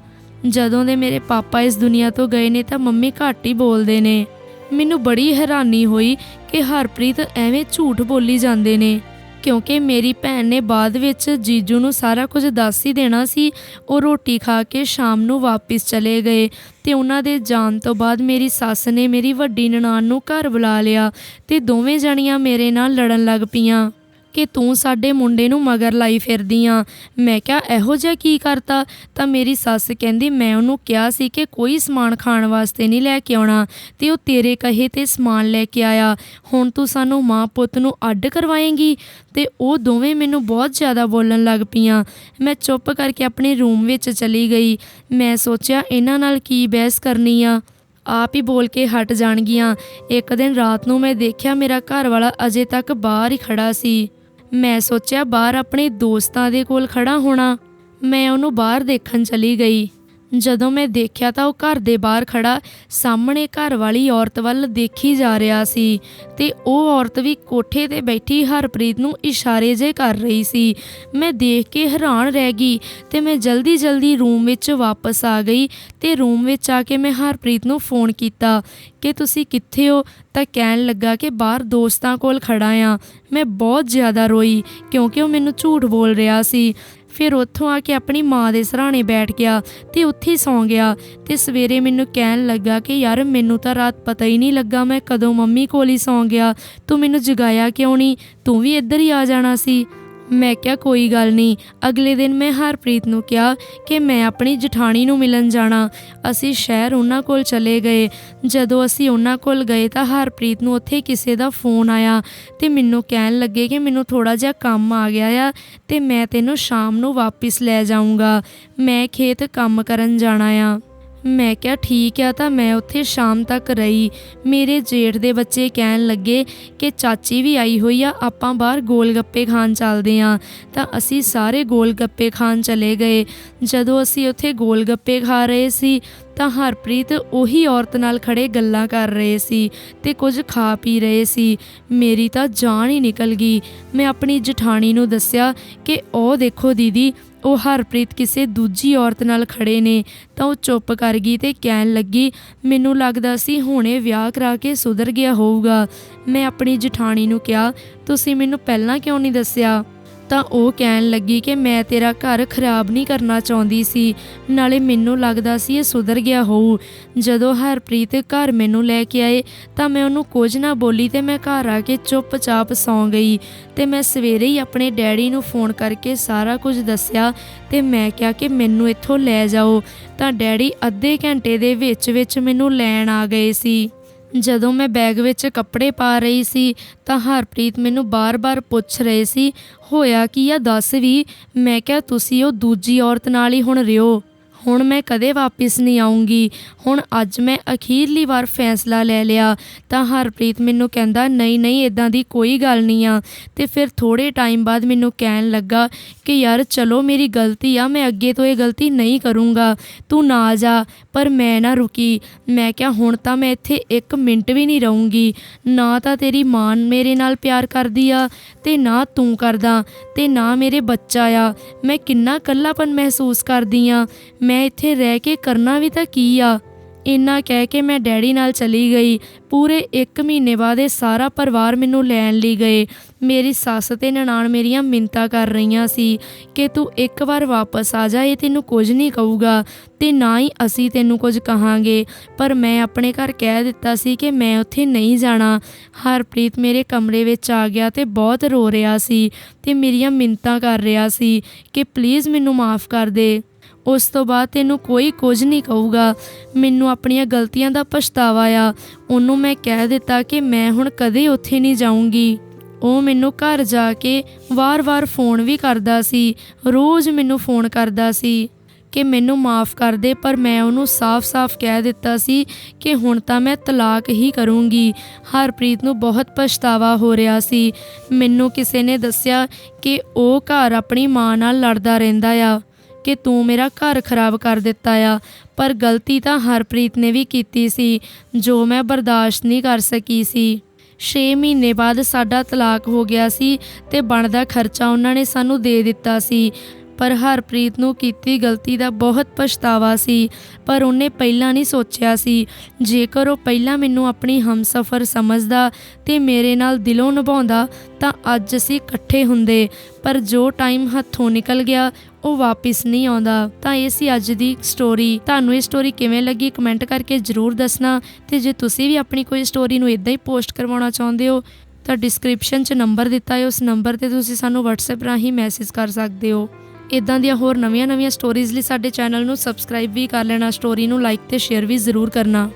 ਜਦੋਂ ਦੇ ਮੇਰੇ ਪਾਪਾ ਇਸ ਦੁਨੀਆ ਤੋਂ ਗਏ ਨੇ, ਤਾਂ ਮੰਮੀ ਘੱਟ ਹੀ ਬੋਲਦੇ ਨੇ। ਮੈਨੂੰ ਬੜੀ ਹੈਰਾਨੀ ਹੋਈ ਕਿ ਹਰਪ੍ਰੀਤ ਐਵੇਂ ਝੂਠ ਬੋਲੀ ਜਾਂਦੇ ਨੇ। ਕਿਉਂਕਿ ਮੇਰੀ ਭੈਣ ਨੇ ਬਾਅਦ ਵਿੱਚ ਜੀਜੂ ਨੂੰ ਸਾਰਾ ਕੁਝ ਦੱਸ ਹੀ ਦੇਣਾ ਸੀ, ਉਹ ਰੋਟੀ ਖਾ ਕੇ ਸ਼ਾਮ ਨੂੰ ਵਾਪਸ ਚਲੇ ਗਏ ਤੇ ਉਹਨਾਂ ਦੇ ਜਾਣ ਤੋਂ ਬਾਅਦ ਮੇਰੀ ਸੱਸ ਨੇ ਮੇਰੀ ਵੱਡੀ ਨਨਾਣ ਨੂੰ ਘਰ ਬੁਲਾ ਲਿਆ ਤੇ ਦੋਵੇਂ ਜਣੀਆਂ ਮੇਰੇ ਨਾਲ ਲੜਨ ਲੱਗ ਪਈਆਂ। ਕਿ ਤੂੰ ਸਾਡੇ ਮੁੰਡੇ ਨੂੰ ਮਗਰ ਲਾਈ ਫਿਰਦੀ ਆ। ਮੈਂ ਕਿਹਾ, ਇਹੋ ਜਿਹਾ ਕੀ ਕਰਤਾ? ਤਾਂ ਮੇਰੀ ਸੱਸ ਕਹਿੰਦੀ, ਮੈਂ ਉਹਨੂੰ ਕਿਹਾ ਸੀ ਕਿ ਕੋਈ ਸਮਾਨ ਖਾਣ ਵਾਸਤੇ ਨਹੀਂ ਲੈ ਕੇ ਆਉਣਾ, ਤੇ ਉਹ ਤੇਰੇ ਕਹੇ ਤੇ ਸਮਾਨ ਲੈ ਕੇ ਆਇਆ। ਹੁਣ ਤੂੰ ਸਾਨੂੰ ਮਾਂ ਪੁੱਤ ਨੂੰ ਅੱਡ ਕਰਵਾਏਂਗੀ? ਤੇ ਉਹ ਦੋਵੇਂ ਮੈਨੂੰ ਬਹੁਤ ਜ਼ਿਆਦਾ ਬੋਲਣ ਲੱਗ ਪਈਆਂ। ਮੈਂ ਚੁੱਪ ਕਰਕੇ ਆਪਣੇ ਰੂਮ ਵਿੱਚ ਚਲੀ ਗਈ। ਮੈਂ ਸੋਚਿਆ, ਇਹਨਾਂ ਨਾਲ ਕੀ ਬਹਿਸ ਕਰਨੀ ਆ? ਆਪ ਹੀ ਬੋਲ ਕੇ ਹਟ ਜਾਣਗੀਆਂ। ਇੱਕ ਦਿਨ ਰਾਤ ਨੂੰ ਮੈਂ ਦੇਖਿਆ, ਮੇਰਾ ਘਰ ਵਾਲਾ ਅਜੇ ਤੱਕ ਬਾਹਰ ਹੀ ਖੜਾ ਸੀ। ਮੈਂ ਸੋਚਿਆ ਬਾਹਰ ਆਪਣੇ ਦੋਸਤਾਂ ਦੇ ਕੋਲ ਖੜਾ ਹੋਣਾ। ਮੈਂ ਉਹਨੂੰ ਬਾਹਰ ਦੇਖਣ ਚਲੀ ਗਈ। ਜਦੋਂ ਮੈਂ ਦੇਖਿਆ ਤਾਂ ਉਹ ਘਰ ਦੇ ਬਾਹਰ ਖੜਾ ਸਾਹਮਣੇ ਘਰ ਵਾਲੀ ਔਰਤ ਵੱਲ ਦੇਖੀ ਜਾ ਰਿਹਾ ਸੀ ਤੇ ਉਹ ਔਰਤ ਵੀ ਕੋਠੇ ਤੇ ਬੈਠੀ ਹਰਪ੍ਰੀਤ ਨੂੰ ਇਸ਼ਾਰੇ ਜੇ ਕਰ ਰਹੀ ਸੀ। ਮੈਂ ਦੇਖ ਕੇ ਹੈਰਾਨ ਰਹਿ ਗਈ ਤੇ ਮੈਂ ਜਲਦੀ ਜਲਦੀ ਰੂਮ ਵਿੱਚ ਵਾਪਸ ਆ ਗਈ ਤੇ ਰੂਮ ਵਿੱਚ ਆ ਕੇ ਮੈਂ ਹਰਪ੍ਰੀਤ ਨੂੰ ਫੋਨ ਕੀਤਾ ਕਿ ਤੁਸੀਂ ਕਿੱਥੇ ਹੋ? ਤਾਂ ਕਹਿਣ ਲੱਗਾ ਕਿ ਬਾਹਰ ਦੋਸਤਾਂ ਕੋਲ ਖੜਾ ਆ ਮੈਂ ਬਹੁਤ ਜ਼ਿਆਦਾ ਰੋਈ ਕਿਉਂਕਿ ਉਹ ਮੈਨੂੰ ਝੂਠ ਬੋਲ ਰਿਹਾ ਸੀ। ਫਿਰ ਉੱਥੋਂ ਆ ਕੇ ਆਪਣੀ ਮਾਂ ਦੇ ਸਰਾਣੇ ਬੈਠ ਗਿਆ ਤੇ ਉੱਥੇ ਹੀ ਸੌਂ ਗਿਆ ਤੇ ਸਵੇਰੇ ਮੈਨੂੰ ਕਹਿਣ ਲੱਗਾ ਕਿ ਯਾਰ ਮੈਨੂੰ ਤਾਂ ਰਾਤ ਪਤਾ ਹੀ ਨਹੀਂ ਲੱਗਾ ਮੈਂ ਕਦੋਂ ਮੰਮੀ ਕੋਲ ਹੀ ਸੌਂ ਗਿਆ, ਤੂੰ ਮੈਨੂੰ ਜਗਾਇਆ ਕਿਉਂ ਨਹੀਂ? ਤੂੰ ਵੀ ਇੱਧਰ ਹੀ ਆ ਜਾਣਾ ਸੀ। ਮੈਂ ਕਿਹਾ, ਕੋਈ ਗੱਲ ਨਹੀਂ। ਅਗਲੇ ਦਿਨ ਮੈਂ ਹਰਪ੍ਰੀਤ ਨੂੰ ਕਿਹਾ ਕਿ ਮੈਂ ਆਪਣੀ ਜਠਾਣੀ ਨੂੰ ਮਿਲਣ ਜਾਣਾ। ਅਸੀਂ ਸ਼ਹਿਰ ਉਹਨਾਂ ਕੋਲ ਚਲੇ ਗਏ। ਜਦੋਂ ਅਸੀਂ ਉਹਨਾਂ ਕੋਲ ਗਏ ਤਾਂ ਹਰਪ੍ਰੀਤ ਨੂੰ ਉੱਥੇ ਕਿਸੇ ਦਾ ਫੋਨ ਆਇਆ ਤੇ ਮੈਨੂੰ ਕਹਿਣ ਲੱਗੇ ਕਿ ਮੈਨੂੰ ਥੋੜਾ ਜਿਹਾ ਕੰਮ ਆ ਗਿਆ ਆ ਤੇ ਮੈਂ ਤੈਨੂੰ ਸ਼ਾਮ ਨੂੰ ਵਾਪਿਸ ਲੈ ਜਾਊਂਗਾ। ਮੈਂ ਖੇਤ ਕੰਮ ਕਰਨ ਜਾਣਾ ਆ। ਮੈਂ ਕਿਹਾ, ਠੀਕ ਆ ਤਾਂ ਮੈਂ ਉੱਥੇ ਸ਼ਾਮ ਤੱਕ ਰਹੀ। ਮੇਰੇ ਜੇਠ ਦੇ ਬੱਚੇ ਕਹਿਣ ਲੱਗੇ ਕਿ ਚਾਚੀ ਵੀ ਆਈ ਹੋਈ ਆ, ਆਪਾਂ ਬਾਹਰ ਗੋਲ ਗੱਪੇ ਖਾਣ ਚੱਲਦੇ ਆ। ਤਾਂ ਅਸੀਂ ਸਾਰੇ ਗੋਲ ਗੱਪੇ ਖਾਣ ਚਲੇ ਗਏ। ਜਦੋਂ ਅਸੀਂ ਉੱਥੇ ਗੋਲ ਗੱਪੇ ਖਾ ਰਹੇ ਸੀ ਤਾਂ ਹਰਪ੍ਰੀਤ ਉਹੀ ਔਰਤ ਨਾਲ ਖੜੇ ਗੱਲਾਂ ਕਰ ਰਹੇ ਸੀ ਤੇ ਕੁਝ ਖਾ ਪੀ ਰਹੇ ਸੀ। ਮੇਰੀ ਤਾਂ ਜਾਨ ਹੀ ਨਿਕਲ ਗਈ। ਮੈਂ ਆਪਣੀ ਜਠਾਣੀ ਨੂੰ ਦੱਸਿਆ ਕਿ, ਉਹ ਦੇਖੋ ਦੀਦੀ, ਉਹ ਹਰਪ੍ਰੀਤ ਕਿਸੇ ਦੂਜੀ ਔਰਤ ਨਾਲ ਖੜੇ ਨੇ। ਤਾਂ ਉਹ ਚੁੱਪ ਕਰ ਗਈ ਤੇ ਕਹਿਣ ਲੱਗੀ, ਮੈਨੂੰ ਲੱਗਦਾ ਸੀ ਹੁਣੇ ਵਿਆਹ ਕਰਾ ਕੇ ਸੁਧਰ ਗਿਆ ਹੋਊਗਾ। ਮੈਂ ਆਪਣੀ ਜਠਾਣੀ ਨੂੰ ਕਿਹਾ, ਤੁਸੀਂ ਮੈਨੂੰ ਪਹਿਲਾਂ ਕਿਉਂ ਨਹੀਂ ਦੱਸਿਆ? ਤਾਂ ਉਹ ਕਹਿਣ ਲੱਗੀ ਕਿ ਮੈਂ ਤੇਰਾ ਘਰ ਖਰਾਬ ਨਹੀਂ ਕਰਨਾ ਚਾਹੁੰਦੀ ਸੀ। ਨਾਲੇ ਮੈਨੂੰ ਲੱਗਦਾ ਸੀ ਇਹ ਸੁਧਰ ਗਿਆ ਹੋਊ। ਜਦੋਂ ਹਰਪ੍ਰੀਤ ਘਰ ਮੈਨੂੰ ਲੈ ਕੇ ਆਏ, ਤਾਂ ਮੈਂ ਉਹਨੂੰ ਕੁਝ ਨਾ ਬੋਲੀ ਤੇ ਮੈਂ ਘਰ ਆ ਕੇ ਚੁੱਪਚਾਪ ਸੌਂ ਗਈ। ਤੇ ਮੈਂ ਸਵੇਰੇ ਹੀ ਆਪਣੇ ਡੈਡੀ ਨੂੰ ਫੋਨ ਕਰਕੇ ਸਾਰਾ ਕੁਝ ਦੱਸਿਆ ਤੇ ਮੈਂ ਕਿਹਾ ਕਿ ਮੈਨੂੰ ਇੱਥੋਂ ਲੈ ਜਾਓ। ਤਾਂ ਡੈਡੀ ਅੱਧੇ ਘੰਟੇ ਦੇ ਵਿੱਚ ਵਿੱਚ ਮੈਨੂੰ ਲੈਣ ਆ ਗਏ ਸੀ। ਜਦੋਂ ਮੈਂ ਬੈਗ ਵਿੱਚ ਕੱਪੜੇ ਪਾ ਰਹੀ ਸੀ, ਤਾਂ ਹਰਪ੍ਰੀਤ ਮੈਨੂੰ ਬਾਰ-ਬਾਰ ਪੁੱਛ ਰਹੇ ਸੀ, ਹੋਇਆ ਕੀ ਆ? ਦੱਸ ਵੀ। ਮੈਂ ਕਿਹਾ, ਤੁਸੀਂ ਉਹ ਦੂਜੀ ਔਰਤ ਨਾਲ ਹੀ ਹੁਣ ਰਿਓ ਹੁਣ ਮੈਂ ਕਦੇ ਵਾਪਿਸ ਨਹੀਂ ਆਉਂਗੀ। ਹੁਣ ਅੱਜ ਮੈਂ ਅਖੀਰਲੀ ਵਾਰ ਫੈਸਲਾ ਲੈ ਲਿਆ। ਤਾਂ ਹਰਪ੍ਰੀਤ ਮੈਨੂੰ ਕਹਿੰਦਾ, ਨਹੀਂ ਨਹੀਂ ਇਦਾਂ ਦੀ ਕੋਈ ਗੱਲ ਨਹੀਂ ਆ। ਤੇ ਫਿਰ ਥੋੜੇ ਟਾਈਮ ਬਾਅਦ ਮੈਨੂੰ ਕਹਿਣ ਲੱਗਾ ਕਿ, ਯਾਰ, ਚਲੋ, ਮੇਰੀ ਗਲਤੀ ਆ, ਮੈਂ ਅੱਗੇ ਤੋਂ ਇਹ ਗਲਤੀ ਨਹੀਂ ਕਰੂੰਗਾ। ਤੂੰ ਨਾ ਜਾ, ਪਰ ਮੈਂ ਨਾ ਰੁਕੀ। ਮੈਂ ਕਿਹਾ, ਹੁਣ ਤਾਂ ਮੈਂ ਇੱਥੇ ਇੱਕ ਮਿੰਟ ਵੀ ਨਹੀਂ ਰਹੂੰਗੀ। ਨਾ ਤਾਂ ਤੇਰੀ ਮਾਂ ਮੇਰੇ ਨਾਲ ਪਿਆਰ ਕਰਦੀ ਆ, ਤੇ ਨਾ ਤੂੰ ਕਰਦਾ, ਤੇ ਨਾ ਮੇਰੇ ਬੱਚਾ ਆ। ਮੈਂ ਕਿੰਨਾ ਇਕੱਲਾਪਨ ਮਹਿਸੂਸ ਕਰਦੀ ਆ। ਮੈਂ ਇੱਥੇ ਰਹਿ ਕੇ ਕਰਨਾ ਵੀ ਤਾਂ ਕੀ ਆ? ਇੰਨਾ ਕਹਿ ਕੇ ਮੈਂ ਡੈਡੀ ਨਾਲ ਚਲੀ ਗਈ। ਪੂਰੇ 1 ਮਹੀਨੇ ਬਾਅਦ ਇਹ ਸਾਰਾ ਪਰਿਵਾਰ ਮੈਨੂੰ ਲੈਣ ਲਈ ਗਏ। ਮੇਰੀ ਸੱਸ ਤੇ ਨਨਾਣ ਮੇਰੀਆਂ ਮਿੰਤਾ ਕਰ ਰਹੀਆਂ ਸੀ ਕਿ ਤੂੰ ਇੱਕ ਵਾਰ ਵਾਪਸ ਆ ਜਾ, ਇਹ ਤੈਨੂੰ ਕੁਝ ਨਹੀਂ ਕਹੂਗਾ ਤੇ ਨਾ ਹੀ ਅਸੀਂ ਤੈਨੂੰ ਕੁਝ ਕਹਾਂਗੇ। ਪਰ ਮੈਂ ਆਪਣੇ ਘਰ ਕਹਿ ਦਿੱਤਾ ਸੀ ਕਿ ਮੈਂ ਉੱਥੇ ਨਹੀਂ ਜਾਣਾ। ਹਰਪ੍ਰੀਤ ਮੇਰੇ ਕਮਰੇ ਵਿੱਚ ਆ ਗਿਆ ਤੇ ਬਹੁਤ ਰੋ ਰਿਹਾ ਸੀ ਤੇ ਮੇਰੀਆਂ ਮਿੰਤਾਂ ਕਰ ਰਿਹਾ ਸੀ ਕਿ ਪਲੀਜ਼ ਮੈਨੂੰ ਮਾਫ ਕਰ ਦੇ। ਉਸ ਤੋਂ ਬਾਅਦ ਤੈਨੂੰ ਕੋਈ ਕੁਝ ਨਹੀਂ ਕਹੂਗਾ। ਮੈਨੂੰ ਆਪਣੀਆਂ ਗਲਤੀਆਂ ਦਾ ਪਛਤਾਵਾ ਆ। ਉਹਨੂੰ ਮੈਂ ਕਹਿ ਦਿੱਤਾ ਕਿ ਮੈਂ ਹੁਣ ਕਦੇ ਉੱਥੇ ਨਹੀਂ ਜਾਊਂਗੀ। ਉਹ ਮੈਨੂੰ ਘਰ ਜਾ ਕੇ ਵਾਰ-ਵਾਰ ਫੋਨ ਵੀ ਕਰਦਾ ਸੀ। ਰੋਜ਼ ਮੈਨੂੰ ਫੋਨ ਕਰਦਾ ਸੀ ਕਿ ਮੈਨੂੰ ਮਾਫ ਕਰ ਦੇ, ਪਰ ਮੈਂ ਉਹਨੂੰ ਸਾਫ਼-ਸਾਫ਼ ਕਹਿ ਦਿੱਤਾ ਸੀ ਕਿ ਹੁਣ ਤਾਂ ਮੈਂ ਤਲਾਕ ਹੀ ਕਰੂੰਗੀ। ਹਰਪ੍ਰੀਤ ਨੂੰ ਬਹੁਤ ਪਛਤਾਵਾ ਹੋ ਰਿਹਾ ਸੀ। ਮੈਨੂੰ ਕਿਸੇ ਨੇ ਦੱਸਿਆ ਕਿ ਉਹ ਘਰ ਆਪਣੀ ਮਾਂ ਨਾਲ ਲੜਦਾ ਰਹਿੰਦਾ ਆ। ਕਿ ਤੂੰ ਮੇਰਾ ਘਰ ਖਰਾਬ ਕਰ ਦਿੱਤਾ ਆ। ਪਰ ਗਲਤੀ ਤਾਂ ਹਰਪ੍ਰੀਤ ਨੇ ਵੀ ਕੀਤੀ ਸੀ, ਜੋ ਮੈਂ ਬਰਦਾਸ਼ਤ ਨਹੀਂ ਕਰ ਸਕੀ ਸੀ। 6 ਮਹੀਨੇ ਬਾਅਦ ਸਾਡਾ ਤਲਾਕ ਹੋ ਗਿਆ ਸੀ ਤੇ ਬਣਦਾ ਖਰਚਾ ਉਹਨਾਂ ਨੇ ਸਾਨੂੰ ਦੇ ਦਿੱਤਾ ਸੀ। ਪਰ ਹਰਪ੍ਰੀਤ ਨੂੰ ਕੀਤੀ ਗਲਤੀ ਦਾ ਬਹੁਤ ਪਛਤਾਵਾ ਸੀ, ਪਰ ਉਹਨੇ ਪਹਿਲਾਂ ਨਹੀਂ ਸੋਚਿਆ ਸੀ। ਜੇਕਰ ਉਹ ਪਹਿਲਾਂ ਮੈਨੂੰ ਆਪਣੀ ਹਮਸਫਰ ਸਮਝਦਾ ਤੇ ਮੇਰੇ ਨਾਲ ਦਿਲੋਂ ਨਿਭਾਉਂਦਾ, ਤਾਂ ਅੱਜ ਅਸੀਂ ਇਕੱਠੇ ਹੁੰਦੇ। ਪਰ ਜੋ ਟਾਈਮ ਹੱਥੋਂ ਨਿਕਲ ਗਿਆ, ਉਹ ਵਾਪਿਸ ਨਹੀਂ ਆਉਂਦਾ। ਤਾਂ ਇਹ ਸੀ ਅੱਜ ਦੀ ਸਟੋਰੀ ਤੁਹਾਨੂੰ ਇਹ ਸਟੋਰੀ ਕਿਵੇਂ ਲੱਗੀ? ਕਮੈਂਟ ਕਰਕੇ ਜਰੂਰ ਦੱਸਣਾ। ਤੇ ਜੇ ਤੁਸੀਂ ਵੀ ਆਪਣੀ ਕੋਈ ਸਟੋਰੀ ਨੂੰ ਇਦਾਂ ਹੀ ਪੋਸਟ ਕਰਵਾਉਣਾ ਚਾਹੁੰਦੇ ਹੋ, ਤਾਂ ਡਿਸਕ੍ਰਿਪਸ਼ਨ 'ਚ ਨੰਬਰ ਦਿੱਤਾ ਹੈ। ਉਸ ਨੰਬਰ ਤੇ ਤੁਸੀਂ ਸਾਨੂੰ WhatsApp ਰਾਹੀਂ ਮੈਸੇਜ ਕਰ ਸਕਦੇ ਹੋ। ਇਦਾਂ ਦੀਆਂ ਹੋਰ ਨਵੀਆਂ-ਨਵੀਆਂ ਸਟੋਰੀਜ਼ ਲਈ ਸਾਡੇ ਚੈਨਲ ਨੂੰ ਸਬਸਕ੍ਰਾਈਬ ਵੀ ਕਰ ਲੈਣਾ ਸਟੋਰੀ ਨੂੰ ਲਾਈਕ ਤੇ ਸ਼ੇਅਰ ਵੀ ਜ਼ਰੂਰ ਕਰਨਾ।